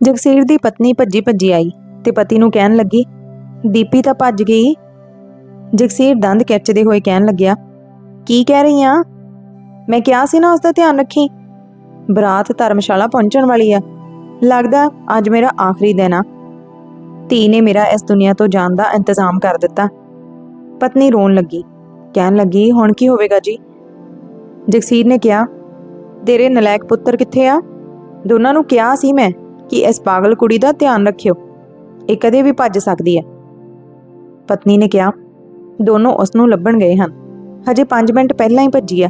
ਜਗਸੀਰ ਦੀ ਪਤਨੀ ਭੱਜੀ ਭੱਜੀ ਆਈ ਤੇ ਪਤੀ ਨੂੰ ਕਹਿਣ ਲੱਗੀ, ਦੀਪੀ ਤਾਂ ਭੱਜ ਗਈ। ਜਗਸੀਰ ਦੰਦ ਖਿੱਚਦੇ ਹੋਏ ਕਹਿਣ ਲੱਗਿਆ, ਕੀ ਕਹਿ ਰਹੀ ਆ? ਮੈਂ ਕਿਹਾ ਸੀ ਨਾ ਉਸ ਦਾ ਧਿਆਨ ਰੱਖੀ। ਬਰਾਤ ਧਰਮਸ਼ਾਲਾ ਪਹੁੰਚਣ ਵਾਲੀ ਆ। ਲੱਗਦਾ ਅੱਜ ਮੇਰਾ ਆਖਰੀ ਦਿਨ ਆ। ਧੀ ਨੇ ਮੇਰਾ ਇਸ ਦੁਨੀਆ ਤੋਂ ਜਾਣ ਦਾ ਇੰਤਜ਼ਾਮ ਕਰ ਦਿੱਤਾ। ਪਤਨੀ ਰੋਣ ਲੱਗੀ, ਕਹਿਣ ਲੱਗੀ, ਹੁਣ ਕੀ ਹੋਵੇਗਾ ਜੀ? ਜਗਸੀਰ ਨੇ ਕਿਹਾ, ਤੇਰੇ ਨਲਾਇਕ ਪੁੱਤਰ ਕਿੱਥੇ ਆ? ਦੋਨਾਂ ਨੂੰ ਕਿਹਾ ਸੀ ਮੈਂ। ਕਿ ਇਸ ਪਾਗਲ ਕੁੜੀ ਦਾ ਧਿਆਨ ਰੱਖਿਓ। ਇਹ ਕਦੇ ਵੀ ਭੱਜ ਸਕਦੀ ਹੈ। ਪਤਨੀ ਨੇ ਕਿਹਾ, ਦੋਨੋਂ ਉਸ ਨੂੰ ਲੱਭਣ ਗਏ ਹਨ। ਹਜੇ 5 ਮਿੰਟ ਪਹਿਲਾਂ ਹੀ ਭੱਜੀ ਆ।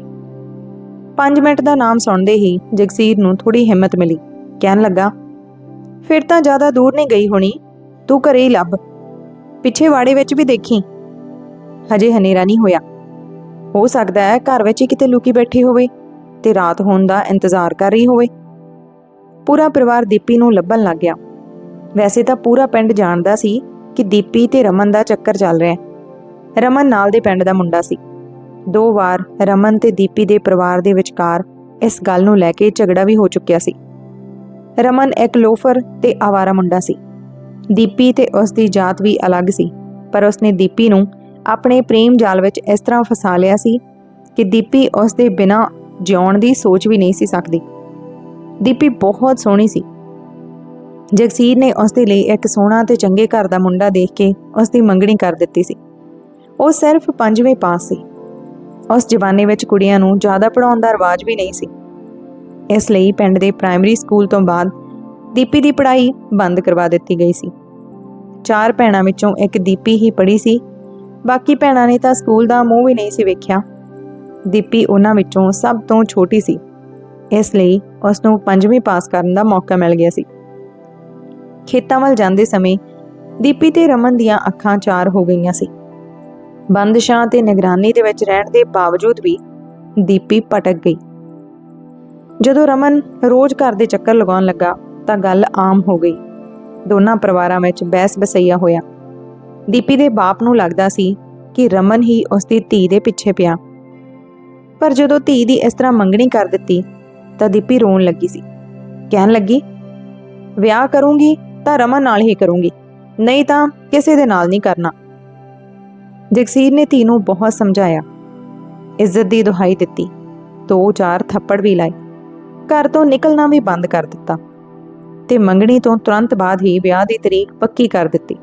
5 ਮਿੰਟ ਦਾ ਨਾਮ ਸੁਣਦੇ ਹੀ ਜਗਸੀਰ ਨੂੰ ਥੋੜੀ ਹਿੰਮਤ ਮਿਲੀ। ਕਹਿਣ ਲੱਗਾ, ਫਿਰ ਤਾਂ ਜ਼ਿਆਦਾ ਦੂਰ ਨਹੀਂ ਗਈ ਹੋਣੀ। ਤੂੰ ਘਰੇ ਹੀ ਲੱਭ। ਪਿੱਛੇ ਵਾੜੇ ਵਿੱਚ ਵੀ ਦੇਖੀ। ਹਜੇ ਹਨੇਰਾ ਨਹੀਂ ਹੋਇਆ। ਹੋ ਸਕਦਾ ਹੈ ਘਰ ਵਿੱਚ ਹੀ ਕਿਤੇ ਲੁਕੀ ਬੈਠੀ ਹੋਵੇ ਤੇ ਰਾਤ ਹੋਣ ਦਾ ਇੰਤਜ਼ਾਰ ਕਰ ਰਹੀ ਹੋਵੇ। ਪੂਰਾ ਪਰਿਵਾਰ ਦੀਪੀ ਨੂੰ ਲੱਭਣ ਲੱਗ ਗਿਆ। ਵੈਸੇ ਤਾਂ ਪੂਰਾ ਪਿੰਡ ਜਾਣਦਾ ਸੀ ਕਿ ਦੀਪੀ ਤੇ ਰਮਨ ਦਾ ਚੱਕਰ ਚੱਲ ਰਿਹਾ ਹੈ। ਰਮਨ ਨਾਲ ਦੇ ਪਿੰਡ ਦਾ ਮੁੰਡਾ ਸੀ। ਦੋ ਵਾਰ ਰਮਨ ਤੇ ਦੀਪੀ ਦੇ ਪਰਿਵਾਰ ਦੇ ਵਿਚਕਾਰ ਇਸ ਗੱਲ ਨੂੰ ਲੈ ਕੇ ਝਗੜਾ ਵੀ ਹੋ ਚੁੱਕਿਆ ਸੀ। ਰਮਨ ਇੱਕ ਲੋਫਰ ਤੇ ਆਵਾਰਾ ਮੁੰਡਾ ਸੀ। ਦੀਪੀ ਤੇ ਉਸ ਦੀ ਜਾਤ ਵੀ ਅਲੱਗ ਸੀ, ਪਰ ਉਸਨੇ ਦੀਪੀ ਨੂੰ ਆਪਣੇ ਪ੍ਰੇਮ ਜਾਲ ਵਿੱਚ ਇਸ ਤਰ੍ਹਾਂ ਫਸਾ ਲਿਆ ਸੀ ਕਿ ਦੀਪੀ ਉਸ ਦੇ ਬਿਨਾਂ ਜਿਉਣ ਦੀ ਸੋਚ ਵੀ ਨਹੀਂ ਸੀ ਸਕਦੀ। ਦੀਪੀ ਬਹੁਤ ਸੋਹਣੀ ਸੀ। ਜਗਸੀਰ ਨੇ ਉਸ ਦੇ ਲਈ ਇੱਕ ਸੋਹਣਾ ਤੇ ਚੰਗੇ ਘਰ ਦਾ ਮੁੰਡਾ ਦੇਖ ਕੇ ਉਸ ਦੀ ਮੰਗਣੀ ਕਰ ਦਿੱਤੀ ਸੀ। ਉਹ ਸਿਰਫ ਪੰਜਵੇਂ ਪਾਸ ਸੀ। ਉਸ ਜ਼ਮਾਨੇ ਵਿੱਚ ਕੁੜੀਆਂ ਨੂੰ ਜ਼ਿਆਦਾ ਪੜਾਉਣ ਦਾ ਰਿਵਾਜ ਵੀ ਨਹੀਂ ਸੀ। ਇਸ ਲਈ ਪਿੰਡ ਦੇ ਪ੍ਰਾਇਮਰੀ ਸਕੂਲ ਤੋਂ ਬਾਅਦ ਦੀਪੀ ਦੀ ਪੜ੍ਹਾਈ ਬੰਦ ਕਰਵਾ ਦਿੱਤੀ ਗਈ ਸੀ। ਚਾਰ ਭੈਣਾਂ ਵਿੱਚੋਂ ਇੱਕ ਦੀਪੀ ਹੀ ਪੜ੍ਹੀ ਸੀ। ਬਾਕੀ ਭੈਣਾਂ ਨੇ ਤਾਂ ਸਕੂਲ ਦਾ ਮੂੰਹ ਵੀ ਨਹੀਂ ਸੀ ਵੇਖਿਆ। ਦੀਪੀ ਉਹਨਾਂ ਵਿੱਚੋਂ ਸਭ ਤੋਂ ਛੋਟੀ ਸੀ। ਇਸ ਲਈ ਉਸ ਨੂੰ ਪੰਜਵੀਂ ਪਾਸ ਕਰਨ ਦਾ ਮੌਕਾ ਮਿਲ ਗਿਆ ਸੀ। ਖੇਤਾਂ ਵੱਲ ਜਾਂਦੇ ਸਮੇਂ ਦੀਪੀ ਤੇ ਰਮਨ ਦੀਆਂ ਅੱਖਾਂ ਚਾਰ ਹੋ ਗਈਆਂ ਸੀ। ਬੰਦਸ਼ਾਂ ਤੇ ਨਿਗਰਾਨੀ ਦੇ ਵਿੱਚ ਰਹਿਣ ਦੇ ਬਾਵਜੂਦ ਵੀ ਦੀਪੀ ਭਟਕ ਗਈ। ਜਦੋਂ ਰਮਨ ਰੋਜ਼ ਘਰ ਦੇ ਚੱਕਰ ਲਗਾਉਣ ਲੱਗਾ ਤਾਂ ਗੱਲ ਆਮ ਹੋ ਗਈ। ਦੋਨਾਂ ਪਰਿਵਾਰਾਂ ਵਿੱਚ ਬਹਿਸ ਬਸਈਆ ਹੋਇਆ। ਦੀਪੀ ਦੇ ਬਾਪ ਨੂੰ ਲੱਗਦਾ ਸੀ ਕਿ ਰਮਨ ਹੀ ਉਸ ਦੀ ਧੀ ਦੇ ਪਿੱਛੇ ਪਿਆ। ਪਰ ਜਦੋਂ ਧੀ ਦੀ ਇਸ ਤਰ੍ਹਾਂ ਮੰਗਣੀ ਕਰ ਦਿੱਤੀ ਤਾਂ ਦੀਪੀ ਰੋਣ ਲੱਗੀ ਸੀ। ਕਹਿਣ ਲੱਗੀ, ਵਿਆਹ ਕਰੂੰਗੀ ਤਾਂ ਰਮਨ ਨਾਲ ਹੀ ਕਰੂੰਗੀ, ਨਹੀਂ ਤਾਂ ਕਿਸੇ ਦੇ ਨਾਲ ਨਹੀਂ ਕਰਨਾ। ਜਗਸੀਰ ਨੇ ਧੀ ਨੂੰ ਬਹੁਤ ਸਮਝਾਇਆ। ਇੱਜ਼ਤ ਦੀ ਦੁਹਾਈ ਦਿੱਤੀ। ਦੋ ਚਾਰ ਥੱਪੜ ਵੀ ਲਾਏ। ਘਰ ਤੋਂ ਨਿਕਲਣਾ ਵੀ ਬੰਦ ਕਰ ਦਿੱਤਾ। ਤੇ ਮੰਗਣੀ ਤੋਂ ਤੁਰੰਤ ਬਾਅਦ ਹੀ ਵਿਆਹ ਦੀ ਤਰੀਕ ਪੱਕੀ ਕਰ ਦਿੱਤੀ।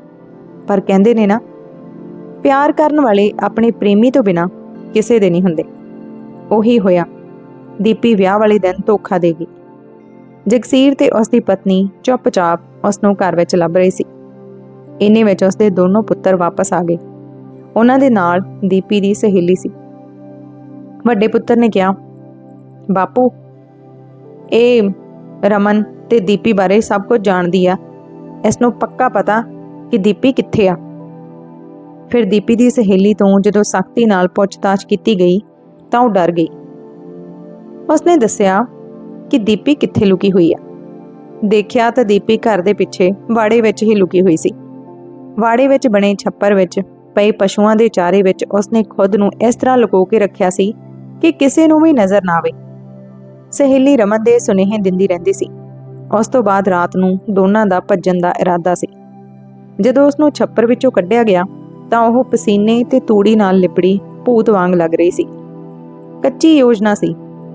ਪਰ ਕਹਿੰਦੇ ਨੇ ਨਾ, ਪਿਆਰ ਕਰਨ ਵਾਲੇ ਆਪਣੇ ਪ੍ਰੇਮੀ ਤੋਂ ਬਿਨਾ ਕਿਸੇ ਦੇ ਨਹੀਂ ਹੁੰਦੇ। ਉਹੀ ਹੋਇਆ। ਦੀਪੀ ਵਿਆਹ ਵਾਲੇ ਦਿਨ ਧੋਖਾ ਦੇ ਗਈ। ਜਗਸੀਰ ਤੇ ਉਸ ਦੀ ਪਤਨੀ ਚੁੱਪਚਾਪ ਉਸ ਨੂੰ ਘਰ ਵਿੱਚ ਲੱਭ ਰਹੀ ਸੀ। ਇੰਨੇ ਵਿੱਚ ਉਸ ਦੇ ਦੋਨੋਂ ਪੁੱਤਰ ਵਾਪਸ ਆ ਗਏ। ਉਹਨਾਂ ਦੇ ਨਾਲ ਦੀਪੀ ਦੀ ਸਹੇਲੀ ਸੀ। ਵੱਡੇ ਪੁੱਤਰ ਨੇ ਕਿਹਾ, ਬਾਪੂ, ਇਹ ਰਮਨ ਤੇ ਦੀਪੀ ਬਾਰੇ ਸਭ ਕੁਝ ਜਾਣਦੀ ਆ। ਇਸ ਨੂੰ ਪੱਕਾ ਪਤਾ ਕਿ ਦੀਪੀ ਕਿੱਥੇ ਆ। ਫਿਰ ਦੀਪੀ ਦੀ ਸਹੇਲੀ ਤੋਂ ਜਦੋਂ ਸਖਤੀ ਨਾਲ ਪੁੱਛਤਾਛ ਕੀਤੀ ਗਈ ਤਾਂ ਉਹ ਡਰ ਗਈ। ਉਸਨੇ ਦੱਸਿਆ ਕਿ ਦੀਪੀ ਕਿੱਥੇ ਲੁਕੀ ਹੋਈ ਆ। ਦੇਖਿਆ ਤਾਂ ਦੀਪੀ ਘਰ ਦੇ ਪਿੱਛੇ ਵਾੜੇ ਵਿੱਚ ਹੀ ਲੁਕੀ ਹੋਈ ਸੀ। ਵਾੜੇ ਵਿੱਚ ਬਣੇ ਛੱਪਰ ਵਿੱਚ ਪਏ ਪਸ਼ੂਆਂ ਦੇ ਚਾਰੇ ਵਿੱਚ ਉਸਨੇ ਖੁਦ ਨੂੰ ਇਸ ਤਰ੍ਹਾਂ ਲੁਕੋ ਕੇ ਰੱਖਿਆ ਸੀ ਕਿ ਕਿਸੇ ਨੂੰ ਵੀ ਨਜ਼ਰ ਨਾ ਆਵੇ। ਸਹੇਲੀ ਰਮਨ ਦੇ ਸੁਨੇਹੇ ਦਿੰਦੀ ਰਹਿੰਦੀ ਸੀ। ਉਸ ਤੋਂ ਬਾਅਦ ਰਾਤ ਨੂੰ ਦੋਨਾਂ ਦਾ ਭੱਜਣ ਦਾ ਇਰਾਦਾ ਸੀ। ਜਦੋਂ ਉਸ ਨੂੰ ਛੱਪਰ ਵਿੱਚੋਂ ਕੱਢਿਆ ਗਿਆ ਤਾਂ ਉਹ ਪਸੀਨੇ ਤੇ ਤੂੜੀ ਨਾਲ ਲਿਪੜੀ ਭੂਤ ਵਾਂਗ ਲੱਗ ਰਹੀ ਸੀ। ਕੱਚੀ ਯੋਜਨਾ ਸੀ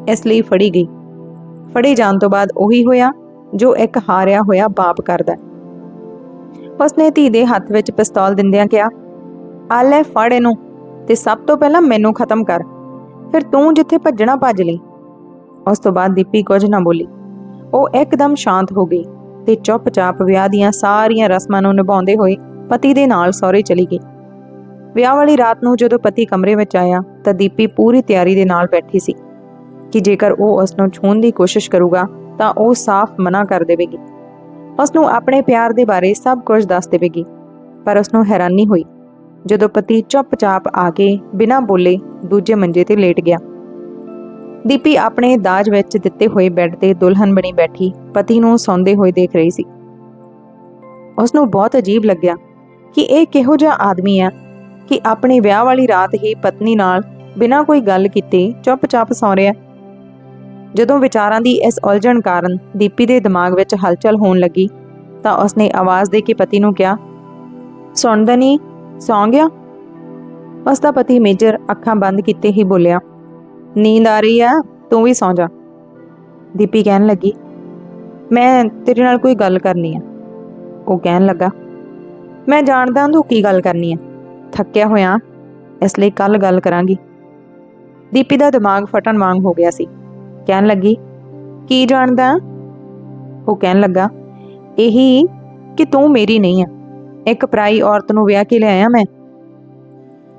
ਇਸ ਲਈ ਫੜੀ ਗਈ। ਫੜੇ ਜਾਣ ਤੋਂ ਬਾਅਦ ਉਹੀ ਹੋਇਆ, ਜੋ ਇੱਕ ਹਾਰਿਆ ਹੋਇਆ ਬਾਪ ਕਰਦਾ। ਉਸਨੇ ਧੀ ਦੇ ਹੱਥ ਵਿੱਚ ਪਿਸਤੌਲ ਦਿੰਦਿਆਂ ਕਿਹਾ, ਆ ਲੈ ਫੜ ਇਹਨੂੰ ਤੇ ਸਭ ਤੋਂ ਪਹਿਲਾਂ ਮੈਨੂੰ ਖਤਮ ਕਰ। ਫਿਰ ਤੂੰ ਜਿੱਥੇ ਭੱਜਣਾ ਭੱਜ ਲਈ। ਉਸ ਤੋਂ ਬਾਅਦ ਦੀਪੀ ਕੁਝ ਨਾ ਬੋਲੀ। ਉਹ ਇੱਕਦਮ ਸ਼ਾਂਤ ਹੋ ਗਈ ਤੇ ਚੁੱਪਚਾਪ ਵਿਆਹ ਦੀਆਂ ਸਾਰੀਆਂ ਰਸਮਾਂ ਨੂੰ ਨਿਭਾਉਂਦੇ ਹੋਏ ਪਤੀ ਦੇ ਨਾਲ ਸਹੁਰੇ ਚਲੀ ਗਈ। ਵਿਆਹ ਵਾਲੀ ਰਾਤ ਨੂੰ ਜਦੋਂ ਪਤੀ ਕਮਰੇ ਵਿੱਚ ਆਇਆ ਤਾਂ ਦੀਪੀ ਪੂਰੀ ਤਿਆਰੀ ਦੇ ਨਾਲ ਬੈਠੀ ਸੀ। ਕਿ ਜੇਕਰ ਉਹ ਉਸ ਨੂੰ ਛੂਹਣ ਦੀ ਕੋਸ਼ਿਸ਼ ਕਰੂਗਾ, ਤਾਂ ਉਹ ਸਾਫ਼ ਮਨਾ ਕਰ ਦੇਵੇਗੀ। ਉਸ ਨੂੰ ਆਪਣੇ ਪਿਆਰ ਦੇ ਬਾਰੇ ਸਭ ਕੁਝ ਦੱਸ ਦੇਵੇਗੀ, ਪਰ ਉਸ ਨੂੰ ਹੈਰਾਨੀ ਹੋਈ, ਜਦੋਂ ਪਤੀ ਚੁੱਪਚਾਪ ਆ ਕੇ ਬਿਨਾਂ ਬੋਲੇ ਦੂਜੇ ਮੰਜੇ ਤੇ ਲੇਟ ਗਿਆ। ਦੀਪੀ ਆਪਣੇ ਦਾਜ ਵਿੱਚ ਦਿੱਤੇ ਹੋਏ ਬੈੱਡ ਤੇ ਦੁਲਹਨ ਬਣੀ ਬੈਠੀ ਪਤੀ ਨੂੰ ਸੌਂਦੇ ਹੋਏ ਦੇਖ ਰਹੀ ਸੀ। ਉਸ ਨੂੰ ਬਹੁਤ ਅਜੀਬ ਲੱਗਿਆ ਕਿ ਇਹ ਕਿਹੋ ਜਿਹਾ ਆਦਮੀ ਆ ਕਿ ਆਪਣੇ ਵਿਆਹ ਵਾਲੀ ਰਾਤ ਹੀ ਪਤਨੀ ਨਾਲ ਬਿਨਾਂ ਕੋਈ ਗੱਲ ਕੀਤੇ ਚੁੱਪਚਾਪ ਸੌਂ ਰਿਹਾ ਜਦੋਂ ਵਿਚਾਰਾਂ ਦੀ ਇਸ ਉਲਝਣ ਕਾਰਨ ਦੀਪੀ ਦੇ ਦਿਮਾਗ ਵਿੱਚ ਹਲਚਲ ਹੋਣ ਲੱਗੀ, ਤਾਂ ਉਸਨੇ ਆਵਾਜ਼ ਦੇ ਕੇ ਪਤੀ ਨੂੰ ਕਿਹਾ, ਸੁਣਦਾ ਨਹੀਂ ਸੌਂ ਗਿਆ? ਉਸ ਦਾ ਪਤੀ ਮੇਜਰ ਅੱਖਾਂ ਬੰਦ ਕੀਤੇ ਹੀ ਬੋਲਿਆ, ਨੀਂਦ ਆ ਰਹੀ ਆ ਤੂੰ ਵੀ ਸੌਂ ਜਾ। ਦੀਪੀ ਕਹਿਣ ਲੱਗੀ, ਮੈਂ ਤੇਰੇ ਨਾਲ ਕੋਈ ਗੱਲ ਕਰਨੀ ਆ ਉਹ ਕਹਿਣ ਲੱਗਾ, ਮੈਂ ਜਾਣਦਾ ਤੂੰ ਕੀ ਗੱਲ ਕਰਨੀ ਆ ਥੱਕਿਆ ਹੋਇਆ, ਇਸ ਲਈ ਕੱਲ ਗੱਲ ਕਰਾਂਗੀ। ਦੀਪੀ ਦਾ ਦਿਮਾਗ ਫਟਣ ਵਾਂਗ ਹੋ ਗਿਆ ਸੀ। ਕਹਿਣ ਲੱਗੀ। ਕੀ ਜਾਣਦਾ? ਉਹ ਕਹਿਣ ਲੱਗਾ, ਇਹੀ ਕਿ ਤੂੰ ਮੇਰੀ ਨਹੀਂ ਆ। ਇੱਕ ਪਰਾਈ ਔਰਤ ਨੂੰ ਵਿਆਹ ਕੇ ਲਿਆਇਆ ਮੈਂ।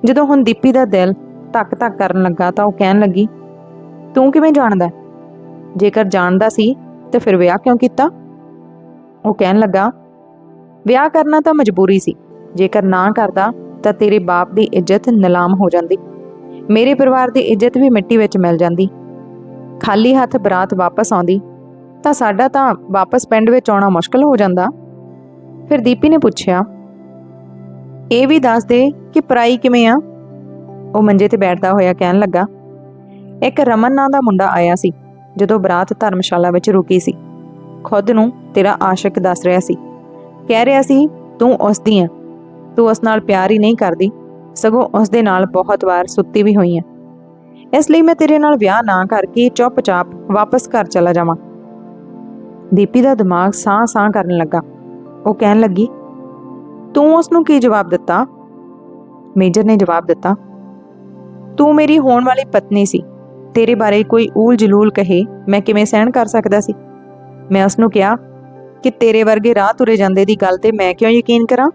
ਜਦੋਂ ਹੁਣ ਦੀਪੀ ਦਾ ਦਿਲ ਧੱਕ ਧੱਕ ਕਰਨ ਲੱਗਾ ਤਾਂ ਉਹ ਕਹਿਣ ਲੱਗੀ, ਤੂੰ ਕਿਵੇਂ ਜਾਣਦਾ? ਜੇਕਰ ਜਾਣਦਾ ਸੀ ਤੇ ਫਿਰ ਵਿਆਹ ਕਿਉਂ ਕੀਤਾ? ਉਹ ਕਹਿਣ ਲੱਗਾ, ਵਿਆਹ ਕਰਨਾ ਤਾਂ ਮਜਬੂਰੀ ਸੀ। ਜੇਕਰ ਨਾ ਕਰਦਾ ਤਾਂ ਤੇਰੇ ਬਾਪ ਦੀ ਇੱਜ਼ਤ ਨਿਲਾਮ ਹੋ ਜਾਂਦੀ। ਮੇਰੇ ਪਰਿਵਾਰ ਦੀ ਇੱਜ਼ਤ ਵੀ ਮਿੱਟੀ ਵਿੱਚ ਮਿਲ ਜਾਂਦੀ। ਖਾਲੀ ਹੱਥ ਬਰਾਤ ਵਾਪਸ ਆਉਂਦੀ, ਤਾਂ ਸਾਡਾ ਤਾਂ ਵਾਪਸ ਪਿੰਡ ਵਿੱਚ ਆਉਣਾ ਮੁਸ਼ਕਲ ਹੋ ਜਾਂਦਾ। ਫਿਰ ਦੀਪੀ ਨੇ ਪੁੱਛਿਆ, ਇਹ ਵੀ ਦੱਸ ਦੇ ਕਿ ਪਰਾਈ ਕਿਵੇਂ ਆ? ਉਹ ਮੰਜੇ ਤੇ ਬੈਠਦਾ ਹੋਇਆ ਕਹਿਣ ਲੱਗਾ, ਇੱਕ ਰਮਨ ਨਾਂ ਦਾ ਮੁੰਡਾ ਆਇਆ ਸੀ, ਜਦੋਂ ਬਰਾਤ ਧਰਮਸ਼ਾਲਾ ਵਿੱਚ ਰੁਕੀ ਸੀ। ਖੁਦ ਨੂੰ ਤੇਰਾ ਆਸ਼ਿਕ ਦੱਸ ਰਿਹਾ ਸੀ। ਕਹਿ ਰਿਹਾ ਸੀ, ਤੂੰ ਉਸ ਦੀ ਆ। ਤੂੰ ਉਸ ਨਾਲ ਪਿਆਰ ਹੀ ਨਹੀਂ ਕਰਦੀ। ਸਗੋਂ ਉਸ ਦੇ ਨਾਲ ਬਹੁਤ ਵਾਰ ਸੁੱਤੀ ਵੀ ਹੋਈ ਹੈ ਇਸ ਲਈ ਮੈਂ ਤੇਰੇ ਨਾਲ ਵਿਆਹ ਨਾ ਕਰਕੇ ਚੁੱਪਚਾਪ ਵਾਪਸ ਘਰ ਚਲਾ ਜਾਵਾਂ। ਦੀਪੀ ਦਾ ਦਿਮਾਗ ਸਾਹ-ਸਾਹ ਕਰਨ ਲੱਗਾ। ਉਹ ਕਹਿਣ ਲੱਗੀ, ਤੂੰ ਉਸ ਨੂੰ ਕੀ ਜਵਾਬ ਦਿੱਤਾ? ਮੇਜਰ ਨੇ ਜਵਾਬ ਦਿੱਤਾ, ਤੂੰ ਮੇਰੀ ਹੋਣ ਵਾਲੀ ਪਤਨੀ ਸੀ। ਤੇਰੇ ਬਾਰੇ ਕੋਈ ਊਲ ਜਲੂਲ ਕਹੇ, ਮੈਂ ਕਿਵੇਂ ਸਹਿਣ ਕਰ ਸਕਦਾ ਸੀ? ਮੈਂ ਉਸ ਨੂੰ ਕਿਹਾ, ਕਿ ਤੇਰੇ ਵਰਗੇ ਰਾਹ ਤੁਰੇ ਜਾਂਦੇ ਦੀ ਗੱਲ ਤੇ ਮੈਂ ਕਿਉਂ ਯਕੀਨ ਕਰਾਂ?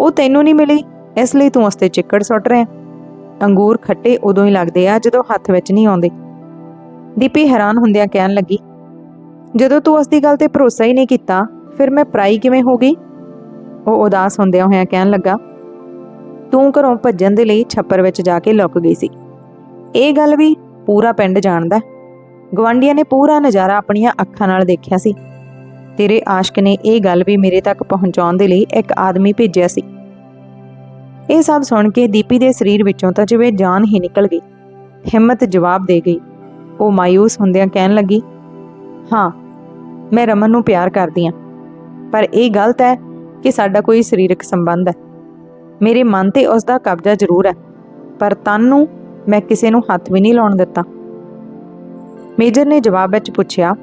ਉਹ ਤੈਨੂੰ ਨਹੀਂ ਮਿਲੀ, ਇਸ ਲਈ ਤੂੰ ਉਸ ਤੇ ਚਿੱਕੜ ਸੁੱਟ ਰਿਹਾ ਅੰਗੂਰ ਖੱਟੇ ਉਦੋਂ ਹੀ ਲੱਗਦੇ ਆ ਜਦੋਂ ਹੱਥ ਵਿੱਚ ਨਹੀਂ ਆਉਂਦੇ। ਦੀਪੀ ਹੈਰਾਨ ਹੁੰਦਿਆਂ ਕਹਿਣ ਲੱਗੀ, ਜਦੋਂ ਤੂੰ ਉਸ ਦੀ ਗੱਲ ਤੇ ਭਰੋਸਾ ਹੀ ਨਹੀਂ ਕੀਤਾ, ਫਿਰ ਮੈਂ ਪ੍ਰਾਈ ਕਿਵੇਂ ਹੋ ਗਈ? ਉਹ ਉਦਾਸ ਹੁੰਦਿਆਂ ਹੋਇਆਂ ਕਹਿਣ ਲੱਗਾ, ਤੂੰ ਘਰੋਂ ਭੱਜਣ ਦੇ ਲਈ ਛੱਪਰ ਵਿੱਚ ਜਾ ਕੇ ਲੁੱਕ ਗਈ ਸੀ। ਇਹ ਗੱਲ ਵੀ ਪੂਰਾ ਪਿੰਡ ਜਾਣਦਾ ਗਵਾਂਡੀਆਂ ਨੇ ਪੂਰਾ ਨਜ਼ਾਰਾ ਆਪਣੀਆਂ ਅੱਖਾਂ ਨਾਲ ਦੇਖਿਆ ਸੀ। ਤੇਰੇ ਆਸ਼ਕ ਨੇ ਇਹ ਗੱਲ ਵੀ ਮੇਰੇ ਤੱਕ ਪਹੁੰਚਾਉਣ ਦੇ ਲਈ ਇੱਕ ਆਦਮੀ ਭੇਜਿਆ ਸੀ। ਇਹ ਸਭ ਸੁਣ ਕੇ ਦੀਪੀ ਦੇ ਸਰੀਰ ਵਿੱਚੋਂ ਤਾਂ ਜਿਵੇਂ ਜਾਨ ਹੀ ਨਿਕਲ ਗਈ। ਹਿੰਮਤ ਜਵਾਬ ਦੇ ਗਈ। ਉਹ ਮਾਇੂਸ ਹੁੰਦਿਆਂ ਕਹਿਣ ਲੱਗੀ, ਹਾਂ, ਮੈਂ ਰਮਨ ਨੂੰ ਪਿਆਰ ਕਰਦੀ ਹਾਂ ਪਰ ਇਹ ਗਲਤ ਹੈ ਕਿ ਸਾਡਾ ਕੋਈ ਸਰੀਰਕ ਸੰਬੰਧ ਹੈ। ਮੇਰੇ ਮਨ ਤੇ ਉਸ ਦਾ ਕਬਜ਼ਾ ਜ਼ਰੂਰ ਹੈ, ਪਰ ਤਨ ਨੂੰ ਮੈਂ ਕਿਸੇ ਨੂੰ ਹੱਥ ਵੀ ਨਹੀਂ ਲਾਉਣ ਦਿੱਤਾ। ਮੇਜਰ ਨੇ ਜਵਾਬ ਵਿੱਚ ਪੁੱਛਿਆ,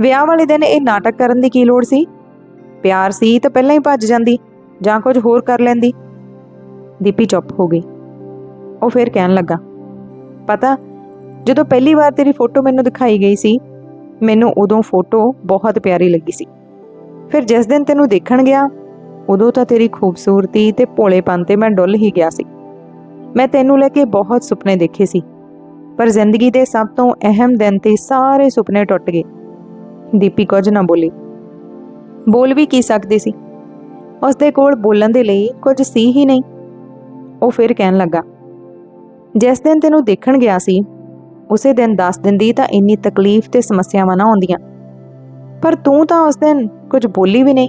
ਵਿਆਹ ਵਾਲੇ ਦਿਨ ਇਹ ਨਾਟਕ ਕਰਨ ਦੀ ਕੀ ਲੋੜ ਸੀ? ਪਿਆਰ ਸੀ ਤਾਂ ਪਹਿਲਾਂ ਹੀ ਭੱਜ ਜਾਂਦੀ ਜਾਂ ਕੁਝ ਹੋਰ ਕਰ ਲੈਂਦੀ। ਦੀਪੀ ਚੁੱਪ ਹੋ ਗਈ। ਉਹ ਫਿਰ ਕਹਿਣ ਲੱਗਾ, ਪਤਾ, ਜਦੋਂ ਪਹਿਲੀ ਵਾਰ ਤੇਰੀ ਫੋਟੋ ਮੈਨੂੰ ਦਿਖਾਈ ਗਈ ਸੀ, ਮੈਨੂੰ ਉਦੋਂ ਫੋਟੋ ਬਹੁਤ ਪਿਆਰੀ ਲੱਗੀ ਸੀ। ਫਿਰ ਜਿਸ ਦਿਨ ਤੈਨੂੰ ਦੇਖਣ ਗਿਆ, ਉਦੋਂ ਤਾਂ ਤੇਰੀ ਖੂਬਸੂਰਤੀ ਤੇ ਭੋਲੇਪਨ ਤੇ ਮੈਂ ਡੁੱਲ ਹੀ ਗਿਆ ਸੀ। ਮੈਂ ਤੈਨੂੰ ਲੈ ਕੇ ਬਹੁਤ ਸੁਪਨੇ ਦੇਖੇ ਸੀ, ਪਰ ਜ਼ਿੰਦਗੀ ਦੇ ਸਭ ਤੋਂ ਅਹਿਮ ਦਿਨ ਤੇ ਸਾਰੇ ਸੁਪਨੇ ਟੁੱਟ ਗਏ। ਦੀਪੀ ਕੁਝ ਨਾ ਬੋਲੀ। ਬੋਲ ਵੀ ਕੀ ਸਕਦੀ ਸੀ? ਉਸ ਦੇ ਕੋਲ ਬੋਲਣ ਦੇ ਲਈ ਕੁਝ ਸੀ ਹੀ ਨਹੀਂ। ਉਹ ਫਿਰ ਕਹਿਣ ਲੱਗਾ, ਜਿਸ ਦਿਨ ਤੈਨੂੰ ਦੇਖਣ ਗਿਆ ਸੀ, ਉਸੇ ਦਿਨ ਦੱਸ ਦਿੰਦੀ ਤਾਂ ਇੰਨੀ ਤਕਲੀਫ ਤੇ ਸਮੱਸਿਆਵਾਂ ਨਾ ਆਉਂਦੀਆਂ। ਪਰ ਤੂੰ ਤਾਂ ਉਸ ਦਿਨ ਕੁਝ ਬੋਲੀ ਵੀ ਨਹੀਂ।